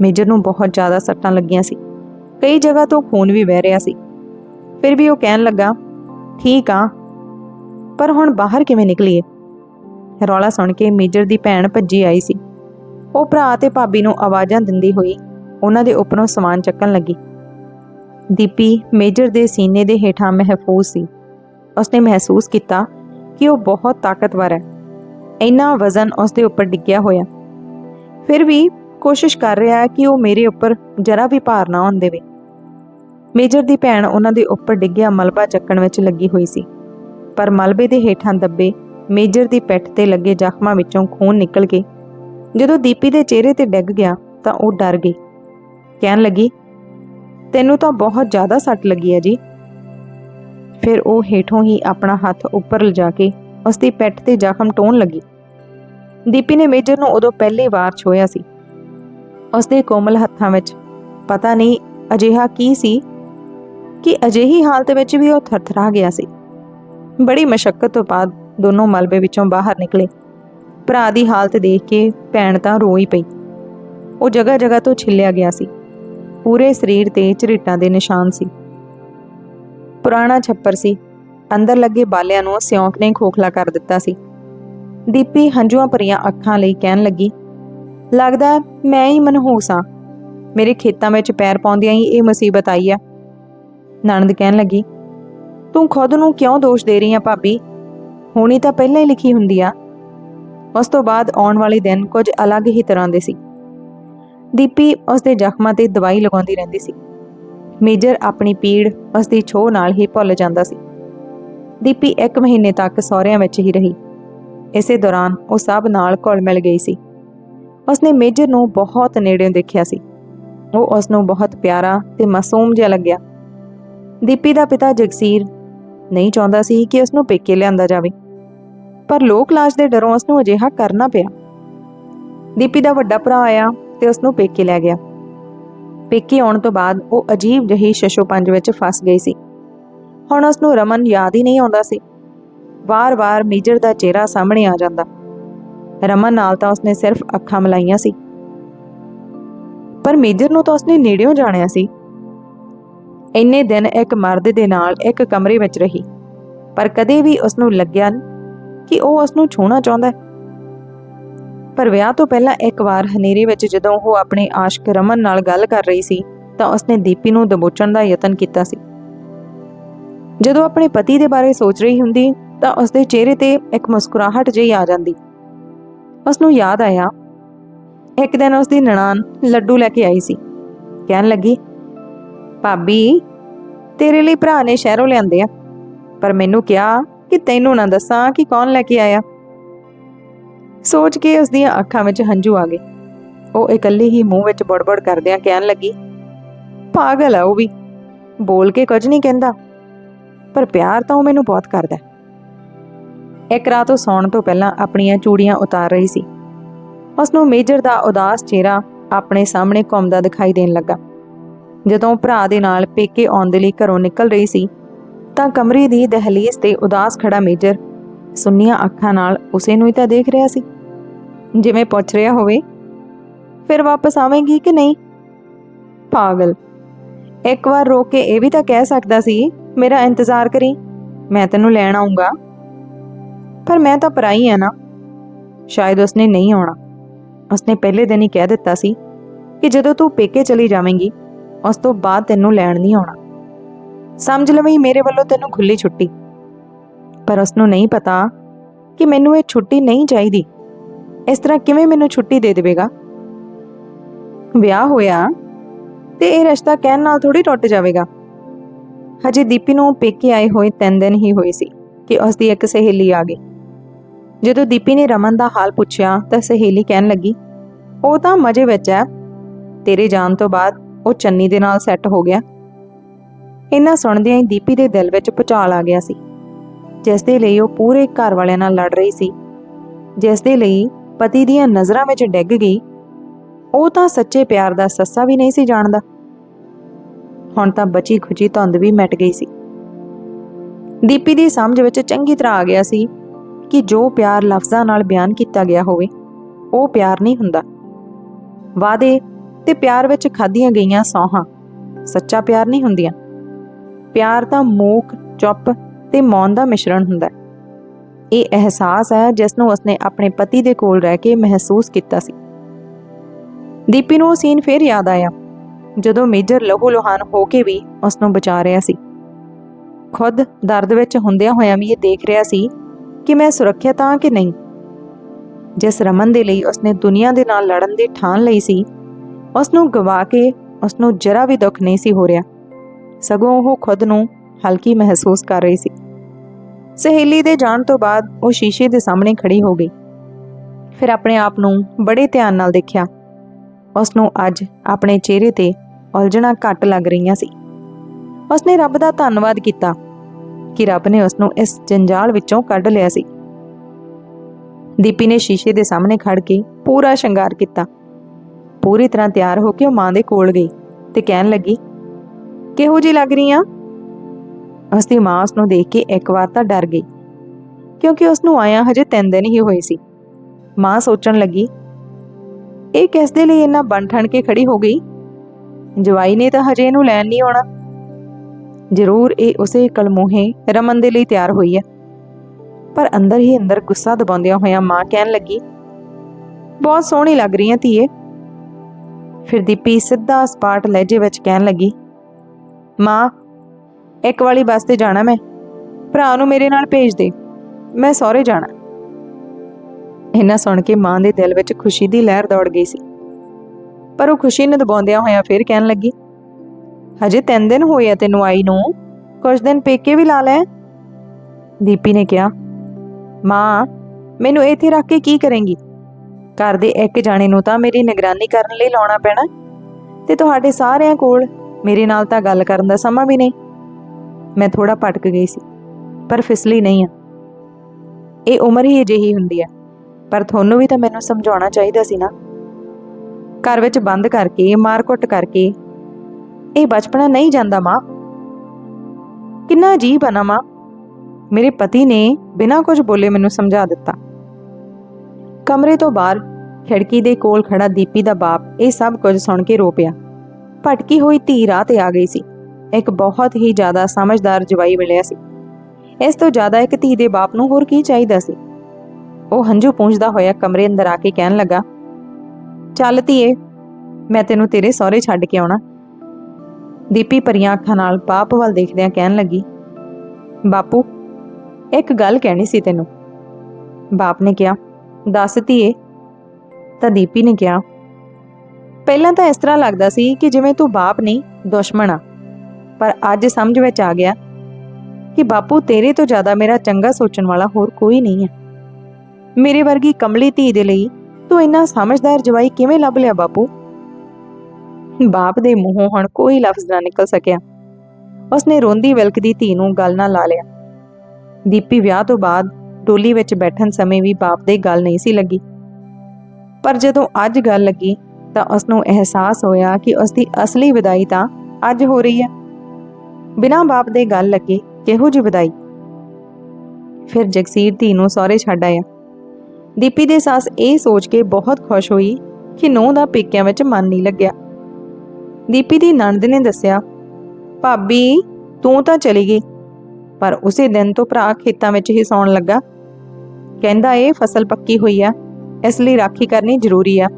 ਮੇਜਰ ਨੂੰ ਬਹੁਤ ਜ਼ਿਆਦਾ ਸੱਟਾਂ ਲੱਗੀਆਂ ਸੀ। ਕਈ ਜਗ੍ਹਾ ਤੋਂ ਖੂਨ ਵੀ ਵਹਿ ਰਿਹਾ ਸੀ। ਫਿਰ ਵੀ ਉਹ ਕਹਿਣ ਲੱਗਾ, ਠੀਕ ਆ, ਪਰ ਹੁਣ ਬਾਹਰ ਕਿਵੇਂ ਨਿਕਲੀਏ? ਰੌਲਾ ਸੁਣ ਕੇ ਮੇਜਰ ਦੀ ਭੈਣ ਭੱਜੀ ਆਈ ਸੀ। ਉਹ ਭਰਾ ਤੇ ਭਾਬੀ ਨੂੰ ਆਵਾਜ਼ਾਂ ਦਿੰਦੀ ਹੋਈ ਉਹਨਾਂ ਦੇ ਉੱਪਰੋਂ ਸਮਾਨ ਚੱਕਣ ਲੱਗੀ। ਦੀਪੀ ਮੇਜਰ ਦੇ ਸੀਨੇ ਦੇ ਹੇਠਾਂ ਮਹਿਫੂਜ਼ ਸੀ। ਉਸਨੇ ਮਹਿਸੂਸ ਕੀਤਾ ਕਿ ਉਹ ਬਹੁਤ ਤਾਕਤਵਰ ਹੈ। ਇੰਨਾ ਵਜ਼ਨ ਉਸ ਦੇ ਉੱਪਰ ਡਿੱਗਿਆ ਹੋਇਆ। ਫਿਰ ਵੀ ਕੋਸ਼ਿਸ਼ ਕਰ ਰਿਹਾ ਹੈ ਕਿ ਉਹ ਮੇਰੇ ਉੱਪਰ ਜਰਾ ਵੀ ਭਾਰ ਨਾ ਆਉਣ ਦੇਵੇ। ਮੇਜਰ ਦੀ ਭੈਣ ਉਹਨਾਂ ਦੇ ਉੱਪਰ ਡਿੱਗਿਆ ਮਲਬਾ ਚੱਕਣ ਵਿੱਚ ਲੱਗੀ ਹੋਈ ਸੀ। ਪਰ ਮਲਬੇ ਦੇ ਹੇਠਾਂ ਦੱਬੇ ਮੇਜਰ ਦੀ ਪਿੱਠ ਤੇ ਲੱਗੇ ਜ਼ਖਮਾਂ ਵਿੱਚੋਂ ਖੂਨ ਨਿਕਲ ਕੇ। ਜਦੋਂ ਦੀਪੀ ਦੇ ਚਿਹਰੇ ਤੇ ਡਿੱਗ ਗਿਆ ਤਾਂ ਉਹ ਡਰ ਗਈ। ਕਹਿਣ ਲੱਗੀ, ਤੈਨੂੰ ਤਾਂ ਬਹੁਤ ਜ਼ਿਆਦਾ ਸੱਟ ਲੱਗੀ ਹੈ ਜੀ। ਫਿਰ ਉਹ ਹੇਠੋਂ ਹੀ ਆਪਣਾ ਹੱਥ ਉੱਪਰ ਲਿਜਾ ਕੇ ਉਸ ਦੀ ਪਿੱਠ ਤੇ ਜ਼ਖਮ ਟੋਣ ਲੱਗੀ। ਦੀਪੀ ਨੇ ਮੇਜਰ ਨੂੰ ਉਦੋਂ ਪਹਿਲੀ ਵਾਰ ਛੋਇਆ ਸੀ। ਉਸ ਦੇ ਕੋਮਲ ਹੱਥਾਂ ਵਿੱਚ ਪਤਾ ਨਹੀਂ ਅਜਿਹਾ ਕੀ ਸੀ ਕਿ ਅਜਿਹੀ ਹਾਲਤ ਵਿੱਚ ਵੀ ਉਹ ਥਰਥਰਾ ਗਿਆ ਸੀ। ਬੜੀ ਮਸ਼ੱਕਤ ਤੋਂ ਬਾਅਦ ਦੋਨੋਂ ਮਲਬੇ ਵਿੱਚੋਂ ਬਾਹਰ ਨਿਕਲੇ। ਭਰਾ ਦੀ ਹਾਲਤ ਦੇਖ ਕੇ ਭੈਣ ਤਾਂ ਰੋਈ ਪਈ। ਉਹ ਜਗ੍ਹਾ ਜਗ੍ਹਾ ਤੋਂ ਛਿੱਲਿਆ ਗਿਆ ਸੀ। ਪੂਰੇ ਸਰੀਰ ਤੇ ਝਰੀਟਾਂ ਦੇ ਨਿਸ਼ਾਨ ਸੀ। ਪੁਰਾਣਾ ਛੱਪਰ ਸੀ। ਅੰਦਰ ਲੱਗੇ ਬਾਲਿਆਂ ਨੂੰ ਸਿਉਂਕ ਨੇ ਖੋਖਲਾ ਕਰ ਦਿੱਤਾ ਸੀ। ਦੀਪੀ ਹੰਝੂਆਂ ਭਰੀਆਂ ਅੱਖਾਂ ਲਈ ਕਹਿਣ ਲੱਗੀ, ਲੱਗਦਾ ਮੈਂ ਹੀ ਮਨਹੂਸ ਹਾਂ। ਮੇਰੇ ਖੇਤਾਂ ਵਿੱਚ ਪੈਰ ਪਾਉਂਦਿਆਂ ਹੀ ਇਹ ਮੁਸੀਬਤ ਆਈ ਆ। ਨਣਦ ਕਹਿਣ ਲੱਗੀ, ਤੂੰ ਖੁਦ ਨੂੰ ਕਿਉਂ ਦੋਸ਼ ਦੇ ਰਹੀ ਆ ਭਾਬੀ? ਹੋਣੀ ਤਾਂ ਪਹਿਲਾਂ ਹੀ ਲਿਖੀ ਹੁੰਦੀ ਆ। ਉਸ ਤੋਂ ਬਾਅਦ ਆਉਣ ਵਾਲੇ ਦਿਨ ਕੁਝ ਅਲੱਗ ਹੀ ਤਰ੍ਹਾਂ ਦੇ ਸੀ। ਦੀਪੀ ਉਸ ਦੇ ਜ਼ਖਮਾਂ ਤੇ ਦਵਾਈ ਲਗਾਉਂਦੀ ਰਹਿੰਦੀ ਸੀ। ਮੇਜਰ ਆਪਣੀ ਪੀੜ ਉਸ ਦੀ ਛੋਹ ਨਾਲ ਹੀ ਭੁੱਲ ਜਾਂਦਾ ਸੀ। ਦੀਪੀ ਇੱਕ ਮਹੀਨੇ ਤੱਕ ਸਹੁਰਿਆਂ ਵਿੱਚ ਹੀ ਰਹੀ। ਇਸੇ ਦੌਰਾਨ ਉਹ ਸਭ ਨਾਲ ਘੁਲ ਮਿਲ ਗਈ ਸੀ। ਉਸਨੇ ਮੇਜਰ ਨੂੰ ਬਹੁਤ ਨੇੜਿਓਂ ਦੇਖਿਆ ਸੀ। ਉਹ ਉਸ ਨੂੰ ਬਹੁਤ ਪਿਆਰਾ ਤੇ ਮਾਸੂਮ ਜਿਹਾ ਲੱਗਿਆ। ਦੀਪੀ ਦਾ ਪਿਤਾ ਜਗਸੀਰ ਨਹੀਂ ਚਾਹੁੰਦਾ ਸੀ ਕਿ ਉਸ ਨੂੰ ਪੇਕੇ ਲਿਆਂਦਾ ਜਾਵੇ। ਪਰ ਲੋਕ ਲਾਸ਼ ਦੇ ਡਰੋਂ ਉਸ ਨੂੰ ਅਜਿਹਾ ਕਰਨਾ ਪਿਆ। ਦੀਪੀ ਦਾ ਵੱਡਾ ਭਰਾ ਆਇਆ ਤੇ ਉਸ ਨੂੰ ਪੇਕੇ ਲੈ ਗਿਆ। ਪੇਕੇ ਆਉਣ ਤੋਂ ਬਾਅਦ ਉਹ ਅਜੀਬ ਜਿਹੀ ਸ਼ਸ਼ੋਪੰਜ ਵਿੱਚ ਫਸ ਗਈ ਸੀ। ਹੁਣ ਉਸ ਨੂੰ ਰਮਨ ਯਾਦ ਹੀ ਨਹੀਂ ਆਉਂਦਾ ਸੀ। ਵਾਰ-ਵਾਰ ਮੇਜਰ ਦਾ ਚਿਹਰਾ ਸਾਹਮਣੇ ਆ ਜਾਂਦਾ। ਰਮਨ ਨਾਲ ਤਾਂ ਉਸਨੇ ਸਿਰਫ ਅੱਖਾਂ ਮਲਾਈਆਂ ਸੀ। ਪਰ ਮੇਜਰ ਨੂੰ ਤਾਂ ਉਸਨੇ ਨੇੜਿਓਂ ਜਾਣਿਆ ਸੀ। ਇੰਨੇ ਦਿਨ ਇੱਕ ਮਰਦ ਦੇ ਨਾਲ ਇੱਕ ਕਮਰੇ ਵਿੱਚ ਰਹੀ। ਪਰ ਕਦੇ ਵੀ ਉਸ ਨੂੰ ਲੱਗਿਆ ਕਿ ਉਹ ਉਸ ਨੂੰ ਛੂਣਾ ਚਾਹੁੰਦਾ ਹੈ। ਪਰ ਵਿਆਹ ਤੋਂ ਪਹਿਲਾਂ ਇੱਕ ਵਾਰ ਹਨੇਰੇ ਵਿੱਚ ਜਦੋਂ ਉਹ ਆਪਣੇ ਆਸ਼ਕ ਰਮਨ ਨਾਲ ਗੱਲ ਕਰ ਰਹੀ ਸੀ, ਤਾਂ ਉਸਨੇ ਦੀਪੀ ਨੂੰ ਦਬੋਚਣ ਦਾ ਯਤਨ ਕੀਤਾ ਸੀ। ਜਦੋਂ ਆਪਣੇ ਪਤੀ ਦੇ ਬਾਰੇ ਸੋਚ ਰਹੀ ਹੁੰਦੀ, ਤਾਂ ਉਸਦੇ ਚਿਹਰੇ ਤੇ ਇੱਕ ਮੁਸਕਰਾਹਟ ਜਿਹੀ ਆ ਜਾਂਦੀ। ਉਸ ਨੂੰ ਯਾਦ ਆਇਆ, ਇੱਕ ਦਿਨ ਉਸਦੀ ਨਣਾਨ ਲੱਡੂ ਲੈ ਕੇ ਆਈ ਸੀ। ਕਹਿਣ ਲੱਗੀ ਭਾਬੀ, ਤੇਰੇ ਲਈ ਭਰਾ ਨੇ ਸ਼ਹਿਰੋਂ ਲਿਆਂਦੇ ਆ। ਪਰ ਮੈਨੂੰ ਕਿਹਾ ਕਿ ਤੈਨੂੰ ਨਾ ਦੱਸਾਂ ਕਿ ਕੌਣ ਲੈ ਕੇ ਆਇਆ। ਸੋਚ ਕੇ ਉਸ ਦੀਆਂ ਅੱਖਾਂ ਵਿੱਚ ਹੰਝੂ ਆ ਗਏ। ਉਹ ਇਕੱਲੀ ਹੀ ਮੂੰਹ ਵਿੱਚ ਬੜਬੜ ਕਰਦਿਆਂ ਕਹਿਣ ਲੱਗੀ, ਪਾਗਲ ਆ ਉਹ ਵੀ। ਬੋਲ ਕੇ ਕੁਝ ਨਹੀਂ ਕਹਿੰਦਾ। ਪਰ ਪਿਆਰ ਤਾਂ ਉਹ ਮੈਨੂੰ ਬਹੁਤ ਕਰਦਾ ਇੱਕ ਰਾਤ ਉਹ ਸੌਣ ਤੋਂ ਪਹਿਲਾਂ ਆਪਣੀਆਂ ਚੂੜੀਆਂ ਉਤਾਰ ਰਹੀ ਸੀ। ਉਸ ਨੂੰ ਮੇਜਰ ਦਾ ਉਦਾਸ ਚਿਹਰਾ ਆਪਣੇ ਸਾਹਮਣੇ ਘੁੰਮਦਾ ਦਿਖਾਈ ਦੇਣ ਲੱਗਾ। ਜਦੋਂ ਭਰਾ ਦੇ ਨਾਲ ਪੇਕੇ ਆਉਣ ਦੇ ਲਈ ਘਰੋਂ ਨਿਕਲ ਰਹੀ ਸੀ, ਤਾਂ ਕਮਰੇ ਦੀ ਦਹਲੀਜ਼ ਤੇ ਉਦਾਸ ਖੜਾ ਮੇਜਰ ਸੁੰਨੀਆਂ ਅੱਖਾਂ ਨਾਲ ਉਸੇ ਨੂੰ ਹੀ ਤਾਂ ਦੇਖ ਰਿਹਾ ਸੀ। ਜਿਵੇਂ ਪੁੱਛ ਰਿਹਾ ਹੋਵੇ, ਫਿਰ ਵਾਪਸ ਆਵੇਂਗੀ ਕਿ ਨਹੀਂ? ਪਾਗਲ, ਇੱਕ ਵਾਰ ਰੋਕ ਕੇ ਇਹ ਵੀ ਤਾਂ ਕਹਿ ਸਕਦਾ ਸੀ, ਮੇਰਾ ਇੰਤਜ਼ਾਰ ਕਰੀ, ਮੈਂ ਤੈਨੂੰ ਲੈਣ ਆਉਂਗਾ ਪਰ ਮੈਂ ਤਾਂ ਪਰਾਈ ਆ ਨਾ। ਸ਼ਾਇਦ ਉਸਨੇ ਨਹੀਂ ਆਉਣਾ। ਉਸਨੇ ਪਹਿਲੇ ਦਿਨ ਹੀ ਕਹਿ ਦਿੱਤਾ ਸੀ ਕਿ ਜਦੋਂ ਤੂੰ ਪੇਕੇ ਚਲੀ ਜਾਵੇਂਗੀ ਉਸ ਤੋਂ ਬਾਅਦ ਤੈਨੂੰ ਲੈਣ ਨਹੀਂ ਆਉਣਾ। ਸਮਝ ਲਵੀਂ, ਮੇਰੇ ਵੱਲੋਂ ਤੈਨੂੰ ਖੁੱਲੀ ਛੁੱਟੀ। ਪਰ ਉਸ ਨੂੰ ਨਹੀਂ ਪਤਾ ਕਿ ਮੈਨੂੰ ਇਹ ਛੁੱਟੀ ਨਹੀਂ ਚਾਹੀਦੀ। ਇਸ ਤਰ੍ਹਾਂ ਕਿਵੇਂ ਮੈਨੂੰ ਛੁੱਟੀ ਦੇ ਦੇਵੇਗਾ? ਵਿਆਹ ਹੋਇਆ ਤੇ ਇਹ ਰਿਸ਼ਤਾ ਕਹਿਣ ਨਾਲ ਥੋੜੀ ਟੁੱਟ ਜਾਵੇਗਾ। ਹਜੇ ਦੀਪੀ ਨੂੰ ਪੇਕੇ ਆਏ ਹੋਏ ਤਿੰਨ ਦਿਨ ਹੀ ਹੋਏ ਸੀ ਕਿ ਉਸ ਦੀ ਇੱਕ ਸਹੇਲੀ ਆ ਗਈ। ਜਦੋਂ ਦੀਪੀ ਨੇ ਰਮਨ ਦਾ ਹਾਲ ਪੁੱਛਿਆ ਤਾਂ ਸਹੇਲੀ ਕਹਿਣ ਲੱਗੀ, ਉਹ ਤਾਂ ਮਜ਼ੇ ਵਿੱਚ ਹੈ। ਤੇਰੇ ਜਾਣ ਤੋਂ ਬਾਅਦ ਉਹ ਚੰਨੀ ਦੇ ਨਾਲ ਸੈੱਟ ਹੋ ਗਿਆ। ਇਹਨਾਂ ਸੁਣਦਿਆਂ ਹੀ ਦੀਪੀ ਦੇ ਦਿਲ ਵਿੱਚ ਭੁਚਾਲ ਆ ਗਿਆ ਸੀ। ਜਿਸ ਦੇ ਲਈ ਉਹ ਪੂਰੇ ਘਰ ਵਾਲਿਆਂ ਨਾਲ ਲੜ ਰਹੀ ਸੀ। ਜਿਸ ਦੇ ਲਈ ਪਤੀ ਦੀਆਂ ਨਜ਼ਰਾਂ ਵਿੱਚ ਡਿੱਗ ਗਈ। ਉਹ ਤਾਂ ਸੱਚੇ ਪਿਆਰ ਦਾ ਸੱਸਾ ਵੀ ਨਹੀਂ ਸੀ ਜਾਣਦਾ। ਹੁਣ ਤਾਂ ਬਚੀ ਖੁਚੀ ਧੁੰਦ ਵੀ ਮਿਟ ਗਈ ਸੀ। ਦੀਪੀ ਦੀ ਸਮਝ ਵਿੱਚ ਚੰਗੀ ਤਰ੍ਹਾਂ ਆ ਗਿਆ ਸੀ ਕਿ ਜੋ ਪਿਆਰ ਲਫ਼ਜ਼ਾਂ ਨਾਲ ਬਿਆਨ ਕੀਤਾ ਗਿਆ ਹੋਵੇ, ਉਹ ਪਿਆਰ ਨਹੀਂ ਹੁੰਦਾ। ਵਾਅਦੇ ਤੇ ਪਿਆਰ ਵਿੱਚ ਖਾਧੀਆਂ ਗਈਆਂ ਸੌਹਾਂ। ਸੱਚਾ ਪਿਆਰ ਨਹੀਂ ਹੁੰਦੀਆਂ। ਪਿਆਰ ਤਾਂ ਮੂਕ, ਚੁੱਪ ਤੇ ਮੌਨ ਦਾ ਮਿਸ਼ਰਣ ਹੁੰਦਾ ਹੈ। ਇਹ ਅਹਿਸਾਸ ਹੈ ਜਿਸ ਨੂੰ ਉਸਨੇ ਆਪਣੇ ਪਤੀ ਦੇ ਕੋਲ ਰਹਿ ਕੇ ਮਹਿਸੂਸ ਕੀਤਾ ਸੀ। ਦੀਪੀ ਨੂੰ ਉਹ ਸੀਨ ਫੇਰ ਯਾਦ ਆਇਆ, ਜਦੋਂ ਮੇਜਰ ਲਹੂ ਲੋਹਾਨ ਹੋ ਕੇ ਵੀ ਉਸ ਨੂੰ ਬਚਾ ਰਿਹਾ ਸੀ। ਖੁਦ ਦਰਦ ਵਿੱਚ ਹੁੰਦਿਆਂ ਹੋਇਆਂ ਵੀ ਇਹ ਦੇਖ ਰਿਹਾ ਸੀ ਕਿ ਮੈਂ ਸੁਰੱਖਿਅਤ ਹਾਂ ਕਿ ਨਹੀਂ। ਜਿਸ ਰਮਨ ਦੇ ਲਈ ਉਸਨੇ ਦੁਨੀਆ ਦੇ ਨਾਲ ਲੜਨ ਦੀ ਠਾਣ ਲਈ ਸੀ ਉਸ ਨੂੰ ਗਵਾ ਕੇ ਉਸ ਨੂੰ ਜਰਾ ਵੀ ਦੁੱਖ ਨਹੀਂ ਸੀ ਹੋ ਰਿਹਾ। ਸਗੋਂ ਉਹ ਖੁਦ ਨੂੰ ਹਲਕੀ ਮਹਿਸੂਸ ਕਰ ਰਹੀ ਸੀ। ਸਹੇਲੀ ਦੇ ਜਾਣ ਤੋਂ ਬਾਅਦ ਉਹ ਸ਼ੀਸ਼ੇ ਦੇ ਸਾਹਮਣੇ ਖੜੀ ਹੋ ਗਈ। ਫਿਰ ਆਪਣੇ ਆਪ ਨੂੰ ਬੜੇ ਧਿਆਨ ਨਾਲ ਦੇਖਿਆ। ਉਸ ਨੂੰ ਅੱਜ ਆਪਣੇ ਚਿਹਰੇ ਤੇ ਉਲਝਣਾ ਘੱਟ ਲੱਗ ਰਹੀਆਂ ਸੀ। ਉਸਨੇ ਰੱਬ ਦਾ ਧੰਨਵਾਦ ਕੀਤਾ ਕਿ ਰੱਬ ਨੇ ਉਸ ਨੂੰ ਇਸ ਜੰਜਾਲ ਵਿੱਚੋਂ ਕੱਢ ਲਿਆ ਸੀ। ਦੀਪੀ ਨੇ ਸ਼ੀਸ਼ੇ ਦੇ ਸਾਹਮਣੇ ਖੜ ਕੇ ਪੂਰਾ ਸ਼ਿੰਗਾਰ ਕੀਤਾ। ਪੂਰੀ ਤਰ੍ਹਾਂ ਤਿਆਰ ਹੋ ਕੇ ਉਹ ਮਾਂ ਦੇ ਕੋਲ ਗਈ ਤੇ ਕਹਿਣ ਲੱਗੀ, ਕਿਹੋ ਜੀ ਲੱਗ ਰਹੀ ਆ? ਉਸਦੀ ਮਾਂ ਉਸ ਨੂੰ ਦੇਖ ਕੇ ਇੱਕ ਵਾਰ ਤਾਂ ਡਰ ਗਈ, ਕਿਉਂਕਿ ਉਸ ਨੂੰ ਆਇਆ ਹਜੇ 3 ਦਿਨ ਹੀ ਹੋਏ ਸੀ। ਮਾਂ ਸੋਚਣ ਲੱਗੀ, ਇਹ ਕਿਸ ਦੇ ਲਈ ਇੰਨਾ ਬਣ ਠਣ ਕੇ ਖੜੀ ਹੋ ਗਈ? ਜਵਾਈ ਨੇ ਤਾਂ ਹਜੇ ਇਹਨੂੰ ਲੈਣ ਨਹੀਂ ਆਉਣਾ। ਜ਼ਰੂਰ ਇਹ ਉਸੇ ਕਲਮੋਹੇ ਰਮਨ ਦੇ ਲਈ ਤਿਆਰ ਹੋਈ ਹੈ। ਪਰ ਅੰਦਰ ਹੀ ਅੰਦਰ ਗੁੱਸਾ ਦਬਾਉਂਦਿਆਂ ਹੋਇਆਂ ਮਾਂ ਕਹਿਣ ਲੱਗੀ, ਬਹੁਤ ਸੋਹਣੀ ਲੱਗ ਰਹੀ ਹੈ ਧੀਏ ਫਿਰ ਦੀਪੀ ਸਿੱਧਾ ਸਪਾਟ ਲਹਿਜੇ ਵਿੱਚ ਕਹਿਣ ਲੱਗੀ, ਮਾਂ, ਇੱਕ ਵਾਲੀ ਬੱਸ ਤੇ ਜਾਣਾ ਮੈਂ। ਭਰਾ ਨੂੰ ਮੇਰੇ ਨਾਲ ਭੇਜ ਦੇ। ਮੈਂ ਸਹੁਰੇ ਜਾਣਾ। ਇਹਨਾਂ ਸੁਣ ਕੇ ਮਾਂ ਦੇ ਦਿਲ ਵਿੱਚ ਖੁਸ਼ੀ ਦੀ ਲਹਿਰ ਦੌੜ ਗਈ ਸੀ। ਪਰ ਉਹ ਖੁਸ਼ੀ ਨੂੰ ਦਬਾਉਂਦਿਆਂ ਹੋਇਆਂ ਫਿਰ ਕਹਿਣ ਲੱਗੀ, ਹਜੇ ਤਿੰਨ ਦਿਨ ਹੋਏ ਆ ਤੈਨੂੰ ਆਈ ਨੂੰ। ਕੁਝ ਦਿਨ ਪੇਕੇ ਵੀ ਲਾ ਲੈ। ਦੀਪੀ ਨੇ ਕਿਹਾ, ਮਾਂ, ਮੈਨੂੰ ਇੱਥੇ ਰੱਖ ਕੇ ਕੀ ਕਰੇਂਗੀ? ਘਰ ਦੇ ਇੱਕ ਜਾਣੇ ਨੂੰ ਤਾਂ ਮੇਰੀ ਨਿਗਰਾਨੀ ਕਰਨ ਲਈ ਲਾਉਣਾ ਪੈਣਾ। ਤੇ ਤੁਹਾਡੇ ਸਾਰਿਆਂ ਕੋਲ ਮੇਰੇ ਨਾਲ ਤਾਂ ਗੱਲ ਕਰਨ ਦਾ ਸਮਾਂ ਵੀ ਨਹੀਂ। ਮੈਂ ਥੋੜਾ ਭਟਕ ਗਈ ਸੀ, ਪਰ ਫਿਸਲੀ ਨਹੀਂ ਆ ਇਹ ਉਮਰ ਹੀ ਅਜਿਹੀ ਹੁੰਦੀ ਹੈ, ਪਰ ਤੁਹਾਨੂੰ ਵੀ ਤਾਂ ਮੈਨੂੰ ਸਮਝਾਉਣਾ ਚਾਹੀਦਾ ਸੀ ਨਾ। ਘਰ ਵਿੱਚ ਬੰਦ ਕਰਕੇ, ਮਾਰ-ਕੁੱਟ ਕਰਕੇ, ਇਹ ਬਚਪਨਾ ਨਹੀਂ ਜਾਂਦਾ ਮਾਂ। ਕਿੰਨਾ ਅਜੀਬ ਆ ਨਾ ਮਾਂ। ਮੇਰੇ ਪਤੀ ਨੇ ਬਿਨਾਂ ਕੁਝ ਬੋਲੇ ਮੈਨੂੰ ਸਮਝਾ ਦਿੱਤਾ। ਕਮਰੇ ਤੋਂ ਬਾਹਰ ਖਿੜਕੀ ਦੇ ਕੋਲ ਖੜਾ ਦੀਪੀ ਦਾ ਬਾਪ ਇਹ ਸਭ ਕੁਝ ਸੁਣ ਕੇ ਰੋ ਪਿਆ। ਭਟਕੀ ਹੋਈ ਧੀ ਰਾਹ ਤੇ ਆ ਗਈ ਸੀ। ਇੱਕ ਬਹੁਤ ਹੀ ਜ਼ਿਆਦਾ ਸਮਝਦਾਰ ਜਵਾਈ ਮਿਲਿਆ ਸੀ। ਇਸ ਤੋਂ ਜ਼ਿਆਦਾ ਇੱਕ ਧੀ ਦੇ ਬਾਪ ਨੂੰ ਹੋਰ ਕੀ ਚਾਹੀਦਾ ਸੀ? ਉਹ ਹੰਝੂ ਪੂੰਝਦਾ ਹੋਇਆ ਕਮਰੇ ਅੰਦਰ ਆ ਕੇ ਕਹਿਣ ਲੱਗਾ, ਚੱਲ ਧੀਏ, ਮੈਂ ਤੈਨੂੰ ਤੇਰੇ ਸਹੁਰੇ ਛੱਡ ਕੇ ਆਉਣਾ। ਦੀਪੀ ਪਰੀਆਂ ਅੱਖਾਂ ਨਾਲ ਬਾਪ ਵੱਲ ਦੇਖਦਿਆਂ ਕਹਿਣ ਲੱਗੀ, ਬਾਪੂ, ਇੱਕ ਗੱਲ ਕਹਿਣੀ ਸੀ ਤੈਨੂੰ। ਬਾਪ ਨੇ ਕਿਹਾ, ਦੱਸ ਧੀਏ ਤਾਂ ਦੀਪੀ ਨੇ ਕਿਹਾ। ਪਹਿਲਾਂ ਤਾਂ ਇਸ ਤਰ੍ਹਾਂ ਲੱਗਦਾ ਸੀ ਕਿ ਜਿਵੇਂ ਤੂੰ ਬਾਪ ਨਹੀਂ, ਦੁਸ਼ਮਣ ਆ। ਪਰ ਅੱਜ ਸਮਝ ਵਿੱਚ ਆ ਗਿਆ ਕਿ ਬਾਪੂ ਤੇਰੇ ਤੋਂ ਜ਼ਿਆਦਾ ਮੇਰਾ ਚੰਗਾ ਸੋਚਣ ਵਾਲਾ ਹੋਰ ਕੋਈ ਨਹੀਂ ਹੈ ਮੇਰੇ ਵਰਗੀ ਕਮਲੀ ਧੀ ਦੇ ਲਈ ਤੂੰ ਇੰਨਾ ਸਮਝਦਾਰ ਜਵਾਈ ਕਿਵੇਂ ਲੱਭ ਲਿਆ ਬਾਪੂ? ਬਾਪ ਦੇ ਮੂੰਹੋਂ ਹੁਣ ਕੋਈ ਲਫ਼ਜ਼ ਨਾ ਨਿਕਲ ਸਕਿਆ। ਉਸਨੇ ਰੋਂਦੀ ਵਿਲਕਦੀ ਧੀ ਨੂੰ ਗੱਲ ਨਾਲ ਲਾ ਲਿਆ। ਦੀਪੀ ਵਿਆਹ ਤੋਂ ਬਾਅਦ ਟੋਲੀ ਵਿੱਚ ਬੈਠਣ ਸਮੇਂ ਵੀ ਬਾਪ ਦੇ ਗੱਲ ਨਹੀਂ ਸੀ ਲੱਗੀ। ਪਰ ਜਦੋਂ ਅੱਜ ਗੱਲ ਲੱਗੀ ਤਾਂ ਉਸ ਨੂੰ ਅਹਿਸਾਸ ਹੋਇਆ ਕਿ ਉਸ ਦੀ ਅਸਲੀ ਵਿਦਾਈ ਤਾਂ ਅੱਜ ਹੋ ਰਹੀ ਹੈ। ਬਿਨਾਂ ਬਾਪ ਦੇ ਗੱਲ ਲੱਗੇ, ਕਿਹੋ ਜਿਹੀ ਵਿਦਾਈ? ਫਿਰ ਜਗਸੀਰ ਧੀ ਨੂੰ ਸਹੁਰੇ ਛੱਡ ਆਇਆ। ਦੀਪੀ ਦੇ ਸੱਸ ਇਹ ਸੋਚ ਕੇ ਬਹੁਤ ਖੁਸ਼ ਹੋਈ ਕਿ ਨੂੰਹ ਦਾ ਪੇਕਿਆਂ ਵਿੱਚ ਮਨ ਨਹੀਂ ਲੱਗਿਆ। ਦੀਪੀ ਦੀ ਨਣਦ ਨੇ ਦੱਸਿਆ, ਭਾਬੀ, ਤੂੰ ਤਾਂ ਚਲੀ ਗਈ, ਪਰ ਉਸੇ ਦਿਨ ਤੋਂ ਭਰਾ ਖੇਤਾਂ ਵਿੱਚ ਹੀ ਸੌਣ ਲੱਗਾ। ਕਹਿੰਦਾ, ਇਹ ਫਸਲ ਪੱਕੀ ਹੋਈ ਆ। ਇਸ ਲਈ ਰਾਖੀ ਕਰਨੀ ਜ਼ਰੂਰੀ ਆ।